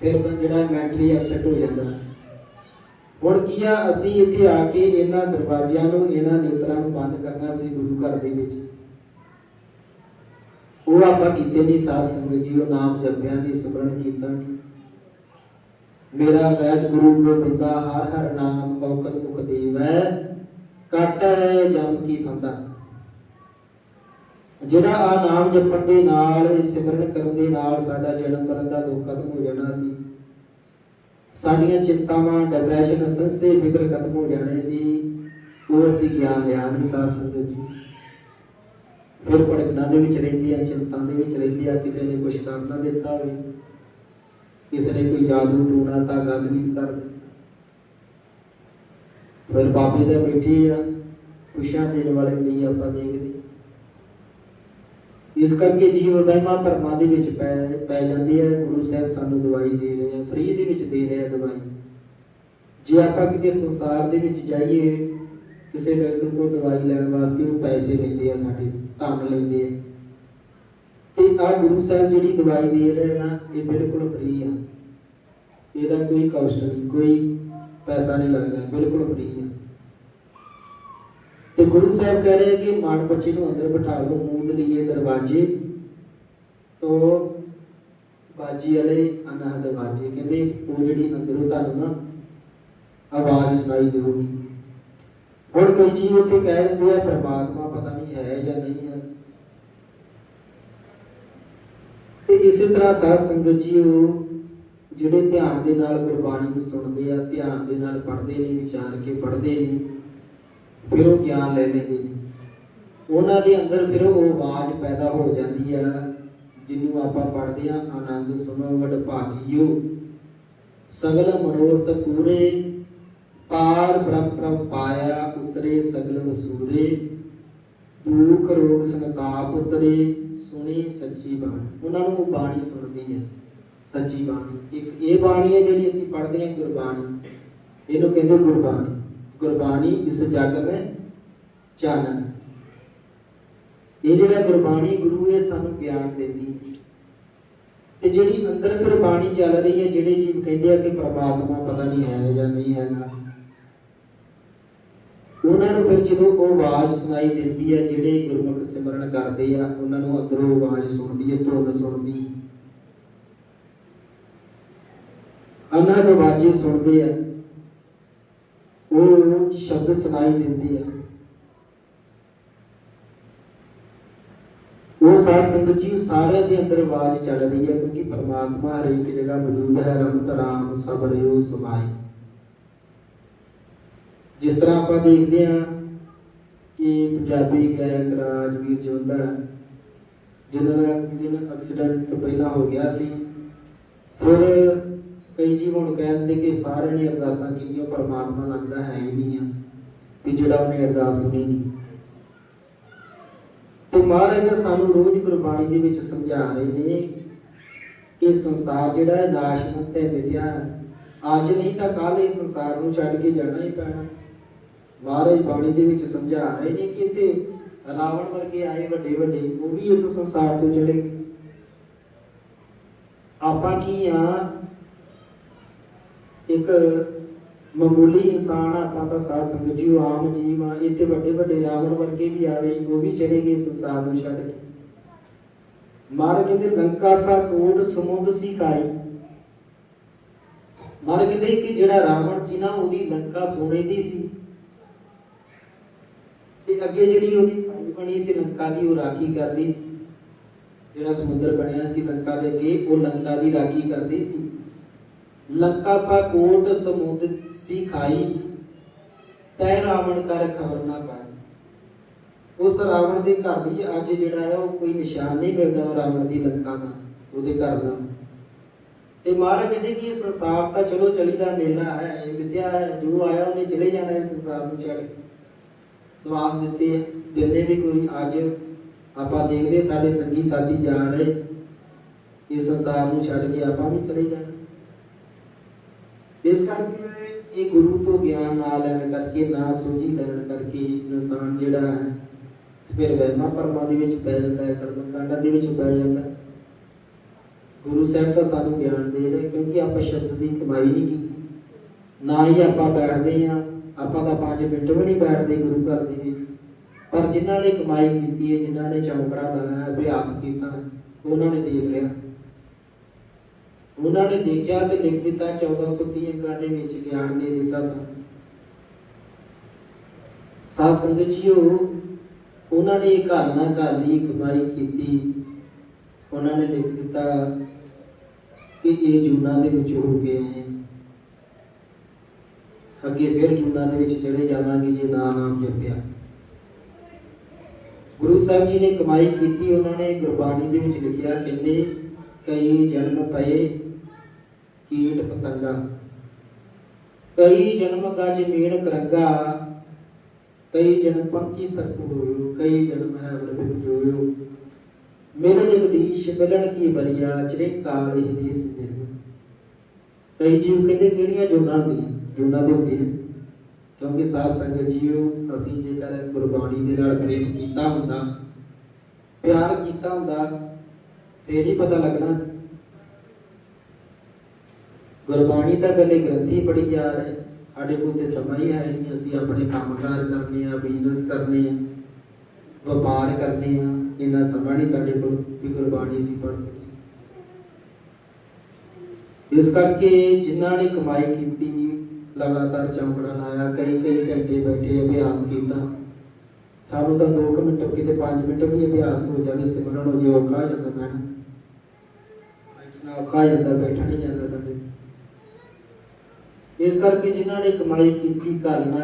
ਫਿਰ ਮਨ ਜਿਹੜਾ ਮੈਂਟਲੀ ਅਪਸੈਟ ਹੋ ਜਾਂਦਾ ਹੈ। ਹੁਣ ਕੀ ਆ, ਅਸੀਂ ਇੱਥੇ ਆ ਕੇ ਇਹਨਾਂ ਦਰਵਾਜ਼ਿਆਂ ਨੂੰ, ਇਹਨਾਂ ਨੇਤਰਾਂ ਨੂੰ ਬੰਦ ਕਰਨਾ ਸੀ ਗੁਰੂ ਘਰ ਦੇ ਵਿੱਚ। ਉਹ ਆਪਾਂ ਕੀਤੇ ਨਹੀਂ ਸਾਧ ਸੰਗਤ ਜੀ, ਉਹ ਨਾਮ ਜਪਿਆ ਨਹੀਂ, ਸਿਮਰਨ ਕੀਤਾ ਮੇਰਾ ਵੈਦ ਗੁਰੂ ਗੋਬਿੰਦਾ, ਹਰ ਹਰ ਨਾਮ ਔਖਦ ਮੁਖ ਦੇਵੈ, ਕਾਟੈ ਜਮ ਕੀ ਫੰਦਾ ਜਿਹੜਾ ਆ ਨਾਮ ਜਪਣ ਦੇ ਨਾਲ ਇਹ ਸਿਮਰਨ ਕਰਨ ਦੇ ਨਾਲ ਸਾਡਾ ਜਨਮ ਮਰਨ ਦਾ ਦੁੱਖ ਖਤਮ ਹੋ ਜਾਣਾ ਸੀ। ਸਾਡੀਆਂ ਚਿੰਤਾਵਾਂ ਡਿਪਰੈਸ਼ਨ ਸੰਸੇ ਫਿਕਰ ਖਤਮ ਹੋ ਜਾਣੇ ਸੀ। ਉਹ ਅਸੀਂ ਗਿਆਨ ਲਿਆ ਨਹੀਂ ਸਾਧ ਸੰਗਤ ਜੀ। ਫਿਰ ਭੜਕਣਾ ਦੇ ਵਿੱਚ ਰਹਿੰਦੇ ਆ ਚਿੰਤਾ ਦੇ ਵਿੱਚ ਰਹਿੰਦੇ ਆ ਕਿਸੇ ਨੇ ਕੁਝ ਕਰ ਨਾ ਦਿੱਤਾ ਹੋਵੇ ਕਿਸੇ ਨੇ ਕੋਈ ਜਾਦੂ ਟੂਣਾ ਤਾਂ ਗਦਵੀਤ ਕਰ ਦਿੱਤਾ। ਫਿਰ ਬਾਬੇ ਦੇ ਬੈਠੇ ਆ ਪੁੱਛਾਂ ਦੇਣ ਵਾਲੇ ਕਈ ਆਪਾਂ ਦੇਖਦੇ। ਇਸ ਕਰਕੇ ਜੀਵ ਵਹਿਮਾ ਪਰਮਾ ਦੇ ਵਿੱਚ ਪੈ ਪੈ ਜਾਂਦੀ ਹੈ ਗੁਰੂ ਸਾਹਿਬ ਸਾਨੂੰ ਦਵਾਈ ਦੇ ਰਹੇ ਆ ਫ੍ਰੀ ਦੇ ਵਿੱਚ ਦੇ ਰਹੇ ਆ ਦਵਾਈ। ਜੇ ਆਪਾਂ ਕਿਤੇ ਸੰਸਾਰ ਦੇ ਵਿੱਚ ਜਾਈਏ ਕਿਸੇ ਡਾਕਟਰ ਕੋਲ ਦਵਾਈ ਲੈਣ ਵਾਸਤੇ ਉਹ ਪੈਸੇ ਲੈਂਦੇ ਆ ਸਾਡੇ ਤੋਂ, ਧਨ ਲੈਂਦੇ ਆ। ਤੇ ਆ ਗੁਰੂ ਸਾਹਿਬ ਜਿਹੜੀ ਦਵਾਈ ਦੇ ਰਹੇ ਨਾ, ਇਹ ਬਿਲਕੁਲ ਫ੍ਰੀ ਆ। ਇਹਦਾ ਕੋਈ ਕਾਸਟ ਨਹੀਂ, ਕੋਈ ਪੈਸਾ ਨਹੀਂ ਲੱਗਦਾ, ਬਿਲਕੁਲ ਫ੍ਰੀ ਆ। ਤੇ ਗੁਰੂ ਸਾਹਿਬ ਕਹਿ ਰਹੇ ਕਿ ਮਾਨ ਬੱਚੇ ਨੂੰ ਅੰਦਰ ਬਿਠਾ ਲਓ ਮੂਦ ਲਈਏ ਦਰਵਾਜ਼ੇ। ਤੋਂ ਬਾਜੀ ਵਾਲੇ ਅਨਹਦ ਬਾਜੀ ਕਹਿੰਦੇ ਉਹ ਜਿਹੜੀ ਅੰਦਰੋਂ ਤੁਹਾਨੂੰ ਨਾ ਆਵਾਜ਼ ਸੁਣਾਈ ਦੇਊਗੀ। ਹੁਣ ਕੋਈ ਚੀਜ਼ ਉੱਥੇ ਕਹਿ ਦਿੰਦੇ ਆ, ਪ੍ਰਮਾਤਮਾ ਪਤਾ ਨਹੀਂ ਹੈ ਜਾਂ ਨਹੀਂ ਹੈ। ਤੇ ਇਸੇ ਤਰ੍ਹਾਂ ਸਾਧ ਸੰਗਤ ਜੀ ਉਹ ਜਿਹੜੇ ਧਿਆਨ ਦੇ ਨਾਲ ਗੁਰਬਾਣੀ ਨੂੰ ਸੁਣਦੇ ਆ, ਧਿਆਨ ਦੇ ਨਾਲ ਪੜ੍ਹਦੇ ਨੇ ਵਿਚਾਰ ਕੇ ਪੜ੍ਹਦੇ ਨੇ ਫਿਰ ਉਹ ਗਿਆਨ ਲੈ ਲੈਂਦੇ ਨੇ। ਉਹਨਾਂ ਦੇ ਅੰਦਰ ਫਿਰ ਉਹ ਆਵਾਜ਼ ਪੈਦਾ ਹੋ ਜਾਂਦੀ ਆ, ਜਿਹਨੂੰ ਆਪਾਂ ਪੜ੍ਹਦੇ ਆ, ਆਨੰਦ ਸੁਣੋ ਵਡ ਭਾਗੀਓ ਸਗਲ ਮਨੋਰਥ ਪੂਰੇ ਪਾਰ ਬ੍ਰਹਮ ਪ੍ਰਭ ਪਾਇਆ ਉਤਰੇ ਸਗਲ ਵਸੂਰੇ ਦੁਖ ਰੋਗ ਸੰਤਾਪ ਉਤਰੇ, ਸੁਣੀ ਸੱਚੀ ਬਾਣੀ। ਉਹਨਾਂ ਨੂੰ ਉਹ ਬਾਣੀ ਸੁਣਦੀ ਹੈ, ਸੱਚੀ ਬਾਣੀ। ਇੱਕ ਇਹ ਬਾਣੀ ਹੈ ਜਿਹੜੀ ਅਸੀਂ ਪੜ੍ਹਦੇ ਹਾਂ, ਗੁਰਬਾਣੀ। ਇਹਨੂੰ ਕਹਿੰਦੇ ਗੁਰਬਾਣੀ। ਗੁਰਬਾਣੀ ਇਸ ਜਗ ਵਿੱਚ ਚਾਨਣ। ਇਹ ਜਿਹੜਾ ਗੁਰਬਾਣੀ ਗੁਰੂ ਇਹ ਸਾਨੂੰ ਗਿਆਨ ਦਿੰਦੀ ਹੈ। ਤੇ ਜਿਹੜੀ ਅੰਦਰ ਫਿਰ ਬਾਣੀ ਚੱਲ ਰਹੀ ਹੈ, ਜਿਹੜੇ ਜੀਵ ਕਹਿੰਦੇ ਆ ਕਿ ਪ੍ਰਮਾਤਮਾ ਪਤਾ ਨਹੀਂ ਹੈ ਜਾਂ ਨਹੀਂ ਹੈਗਾ ਉਹਨਾਂ ਨੂੰ ਫਿਰ ਜਦੋਂ ਉਹ ਆਵਾਜ਼ ਸੁਣਾਈ ਦਿੰਦੀ ਹੈ, ਜਿਹੜੇ ਗੁਰਮੁਖ ਸਿਮਰਨ ਕਰਦੇ ਆ, ਉਹਨਾਂ ਨੂੰ ਅੰਦਰੋਂ ਆਵਾਜ਼ ਸੁਣਦੀ ਹੈ, ਧੁਨ ਸੁਣਦੀ। ਅਨਹਦ ਆਵਾਜ਼ੇ ਸੁਣਦੇ ਆ। ਉਹ ਸ਼ਬਦ ਸੁਣਾਈ ਦਿੰਦੇ ਆ। ਉਹ ਸਾਧ ਸੰਗਤ ਜੀ ਸਾਰਿਆਂ ਦੇ ਅੰਦਰ ਆਵਾਜ਼ ਚੱਲ ਰਹੀ ਹੈ, ਕਿਉਂਕਿ ਪਰਮਾਤਮਾ ਹਰ ਇੱਕ ਜਗ੍ਹਾ ਮੌਜੂਦ ਹੈ। ਰਮਤ ਰਾਮ ਸਬਰਿਓ ਸਮਾਈ ਜਿਸ ਤਰ੍ਹਾਂ ਆਪਾਂ ਦੇਖਦੇ ਹਾਂ ਕਿ ਪੰਜਾਬੀ ਗਾਇਕ ਰਾਜਵੀਰ ਜਵੰਦਾ, ਜਿਹਨਾਂ ਦਾ ਜਿਹਨਾਂ ਐਕਸੀਡੈਂਟ ਪਹਿਲਾਂ ਹੋ ਗਿਆ ਸੀ, ਫਿਰ ਕਈ ਜੀ ਹੁਣ ਕਹਿੰਦੇ ਕਿ ਸਾਰਿਆਂ ਨੇ ਅਰਦਾਸਾਂ ਕੀਤੀਆਂ, ਪਰਮਾਤਮਾ ਲੱਗਦਾ ਹੈ ਹੀ ਨਹੀਂ ਆ, ਵੀ ਜਿਹੜਾ ਉਹਨੇ ਅਰਦਾਸ ਸੁਣੀ ਨਹੀਂ। ਤੇ ਮਹਾਰਾਜ ਦਾ ਸਾਨੂੰ ਰੋਜ਼ ਗੁਰਬਾਣੀ ਦੇ ਵਿੱਚ ਸਮਝਾ ਰਹੇ ਨੇ ਕਿ ਸੰਸਾਰ ਜਿਹੜਾ ਹੈ ਨਾਸ਼ਵੰਤ ਹੈ ਮਿਥਿਆ। ਹੈ ਅੱਜ ਨਹੀਂ ਤਾਂ ਕੱਲ ਇਹ ਸੰਸਾਰ ਨੂੰ ਛੱਡ ਕੇ ਜਾਣਾ ਹੀ ਪੈਣਾ। ਮਹਾਰਾਜ ਬਾਣੀ ਦੇ ਵਿੱਚ ਸਮਝਾ ਰਹੇ ਨੇ ਕਿ ਇੱਥੇ ਰਾਵਣ ਵਰਗੇ ਆਏ ਵੱਡੇ ਵੱਡੇ, ਉਹ ਵੀ ਇਸ ਸੰਸਾਰ ਤੋਂ ਚਲੇ। ਆਪਾਂ ਕੀ ਆ? ਇੱਕ ਮਾਮੂਲੀ ਇਨਸਾਨ ਆਪਾਂ ਤਾਂ ਸਾਧ ਸੰਗਤ ਜੀ ਆਮ ਜੀਵ ਆ, ਇੱਥੇ ਵੱਡੇ ਵੱਡੇ ਰਾਵਣ ਵਰਗੇ ਵੀ ਆਵੇ, ਉਹ ਵੀ ਚਲੇ ਗਏ ਸੰਸਾਰ ਨੂੰ ਛੱਡ ਕੇ। ਮਾਰ ਕਹਿੰਦੇ ਲੰਕਾ ਸਾ ਕੋਟ ਸਮੁੰਦ ਸੀ ਖਾਈ ਮਾਰ ਕਹਿੰਦੇ ਕਿ ਜਿਹੜਾ ਰਾਵਣ ਸੀ ਨਾ, ਉਹਦੀ ਲੰਕਾ ਸੋਨੇ ਦੀ ਸੀ। ਤੇ ਅੱਗੇ ਜਿਹੜੀ ਉਹਦੀ ਭਾਈ ਬਣੀ ਸੀ ਲੰਕਾ ਦੀ, ਉਹ ਰਾਖੀ ਕਰਦੀ ਸੀ। ਜਿਹੜਾ ਸਮੁੰਦਰ ਬਣਿਆ ਸੀ ਲੰਕਾ ਦੇ ਅੱਗੇ, ਉਹ ਲੰਕਾ ਦੀ ਰਾਖੀ ਕਰਦੀ ਸੀ। ਲੰਕਾ ਸਾ ਕੋਟ ਸਮੁੰਦ ਸੀ ਖਾਈ, ਤੈ ਰਾਵਣ ਕਰ ਖਬਰ ਨਾ ਪਾਈ। ਉਸ ਰਾਵਣ ਦੇ ਘਰ ਦੀ ਅੱਜ ਜਿਹੜਾ ਹੈ, ਉਹ ਕੋਈ ਨਿਸ਼ਾਨ ਨਹੀਂ ਮਿਲਦਾ ਉਹ ਰਾਵਣ ਦੀ ਲੰਕਾ ਦਾ, ਉਹਦੇ ਘਰ ਦਾ। ਤੇ ਮਹਾਰਾਜ ਕਹਿੰਦੇ ਕਿ ਇਹ ਸੰਸਾਰ ਤਾਂ ਚਲੋ ਚਲੀ ਦਾ ਮੇਲਾ ਹੈ, ਇਹ ਵਿਦਿਆ ਹੈ, ਜੋ ਆਇਆ ਉਹਨੇ ਚਲੇ ਜਾਣਾ ਹੈ ਸੰਸਾਰ ਨੂੰ ਛੱਡ ਸਵਾਸ ਦਿੱਤੇ ਆ, ਦਿੰਦੇ ਵੀ ਕੋਈ ਅੱਜ ਆਪਾਂ ਦੇਖਦੇ ਸਾਡੇ ਸੰਗੀ ਸਾਥੀ ਜਾ ਰਹੇ ਇਸ ਸੰਸਾਰ ਨੂੰ ਛੱਡ ਕੇ ਆਪਾਂ ਵੀ ਚਲੇ ਜਾਣਾ। ਇਸ ਕਰਕੇ ਇਹ ਗੁਰੂ ਤੋਂ ਗਿਆਨ ਨਾ ਲੈਣ ਕਰਕੇ ਨਾ ਸੋਝੀ ਲੈਣ ਕਰਕੇ ਇਨਸਾਨ ਜਿਹੜਾ ਹੈ ਫਿਰ ਵਹਿਮਾਂ ਭਰਮਾਂ ਦੇ ਵਿੱਚ ਪੈ ਜਾਂਦਾ ਹੈ ਕਰਮ ਕਾਂਡਾਂ ਦੇ ਵਿੱਚ ਪੈ ਜਾਂਦਾ ਹੈ। ਗੁਰੂ ਸਾਹਿਬ ਤਾਂ ਸਾਨੂੰ ਗਿਆਨ ਦੇ ਰਹੇ ਕਿਉਂਕਿ ਆਪਾਂ ਸ਼ਬਦ ਦੀ ਕਮਾਈ ਨਹੀਂ ਕੀਤੀ। ਨਾ ਹੀ ਆਪਾਂ ਬੈਠਦੇ ਆ ਆਪਾਂ ਤਾਂ 5 ਮਿੰਟ ਵੀ ਨਹੀਂ ਬੈਠਦੇ ਗੁਰੂ ਘਰ ਦੇ ਵਿੱਚ। ਪਰ ਜਿਨ੍ਹਾਂ ਨੇ ਕਮਾਈ ਕੀਤੀ ਹੈ, ਜਿਨ੍ਹਾਂ ਨੇ ਚੌਂਕੜਾ ਲਾਇਆ, ਅਭਿਆਸ ਕੀਤਾ, ਉਹਨਾਂ ਨੇ ਦੇਖ ਲਿਆ। ਉਹਨਾਂ ਨੇ ਦੇਖਿਆ ਤੇ ਲਿਖ ਦਿੱਤਾ 1430 ਅੰਗਾਂ ਦੇ ਵਿੱਚ ਗਿਆਨ ਦੇ ਦਿੱਤਾ ਸਾਨੂੰ। ਸਾਧ ਸੰਗਤ ਜੀਓ, ਉਹਨਾਂ ਨੇ ਘਰ ਨਾ ਘਰ ਲਈ, ਕਮਾਈ ਕੀਤੀ। ਉਹਨਾਂ ਨੇ ਲਿਖ ਦਿੱਤਾ ਕਿ ਇਹ ਜੂਨਾ ਦੇ ਵਿੱਚ ਹੋ ਗਏ। ਅੱਗੇ ਫਿਰ ਜੂਨਾ ਦੇ ਵਿੱਚ ਚਲੇ ਜਾਵਾਂਗੇ ਜੇ ਨਾਮ ਨਾਮ ਜਪਿਆ। ਗੁਰੂ ਸਾਹਿਬ ਜੀ ਨੇ ਕਮਾਈ ਕੀਤੀ, ਉਹਨਾਂ ਨੇ ਗੁਰਬਾਣੀ ਦੇ ਵਿੱਚ ਲਿਖਿਆ, ਕਹਿੰਦੇ, ਕਈ ਜਨਮ ਪਏ, ਕੀਟ ਪਤੰਗਾ। ਕਈ ਜਨਮ ਗਜ ਮੀਣ ਕਰੰਗਾ, ਕਈ ਜਨਮ ਪੰਛੀ ਸਤ ਹੋਇਓ, ਕਈ ਜਨਮ ਹੈ ਵਰਬਿਕ ਜੋਇਓ। ਮੇਰੇ ਜਗਦੀਸ਼ ਮਿਲਣ ਕੀ ਬਰੀਆ, ਚਰੇ ਕਾਲ ਇਹ ਦੇਸ ਦੇ ਕਈ ਜੀਵ ਕਹਿੰਦੇ ਕਿਹੜੀਆਂ ਜੁਨਾਂ ਦੀ ਜੁਨਾਂ ਦੇ ਹੁੰਦੇ ਨੇ। ਕਿਉਂਕਿ ਸਾਧ ਸੰਗਤ ਜੀਓ, ਅਸੀਂ ਜੇਕਰ ਗੁਰਬਾਣੀ ਦੇ ਨਾਲ ਪ੍ਰੇਮ ਕੀਤਾ ਹੁੰਦਾ, ਪਿਆਰ ਕੀਤਾ ਹੁੰਦਾ, ਫੇਰ ਹੀ ਪਤਾ ਲੱਗਣਾ ਸੀ। ਗੁਰਬਾਣੀ ਤਾਂ ਗੱਲੇ ਗ੍ਰੰਥੀ ਬੜੀ ਜਾ ਰਹੇ। ਸਾਡੇ ਕੋਲ ਤੇ ਸਮਾਂ ਹੀ ਹੈ ਨਹੀਂ। ਅਸੀਂ ਆਪਣੇ ਕੰਮਕਾਰ ਕਰਨੇ ਆ ਬਿਜ਼ਨਸ ਕਰਨੇ ਆ, ਵਪਾਰ ਕਰਨੇ ਆ। ਇੰਨਾ ਸਮਾਂ ਨਹੀਂ ਸਾਡੇ ਕੋਲ ਵੀ ਗੁਰਬਾਣੀ ਅਸੀਂ ਪੜ੍ਹ ਸਕੀਏ। ਇਸ ਕਰਕੇ ਜਿਨ੍ਹਾਂ ਨੇ ਕਮਾਈ ਕੀਤੀ, ਲਗਾਤਾਰ ਚੌਂਕੜਾ ਲਾਇਆ ਕਈ ਕਈ ਘੰਟੇ ਬੈਠੇ ਅਭਿਆਸ ਕੀਤਾ। ਸਾਨੂੰ ਤਾਂ 2 ਮਿੰਟ, ਕਿਤੇ 5 ਮਿੰਟ ਵੀ ਅਭਿਆਸ ਹੋ ਜਾਵੇ, ਸਿਮਰਨ ਹੋ ਜੇ, ਔਖਾ ਹੋ ਜਾਂਦਾ ਮੈਡਮ ਬੈਠਣਾ ਔਖਾ ਹੋ ਜਾਂਦਾ ਬੈਠਾ ਨਹੀਂ ਜਾਂਦਾ ਸਾਡੇ। ਇਸ ਕਰਕੇ ਜਿਨ੍ਹਾਂ ਨੇ ਕਮਾਈ ਕੀਤੀ, ਘਰ ਨਾਲ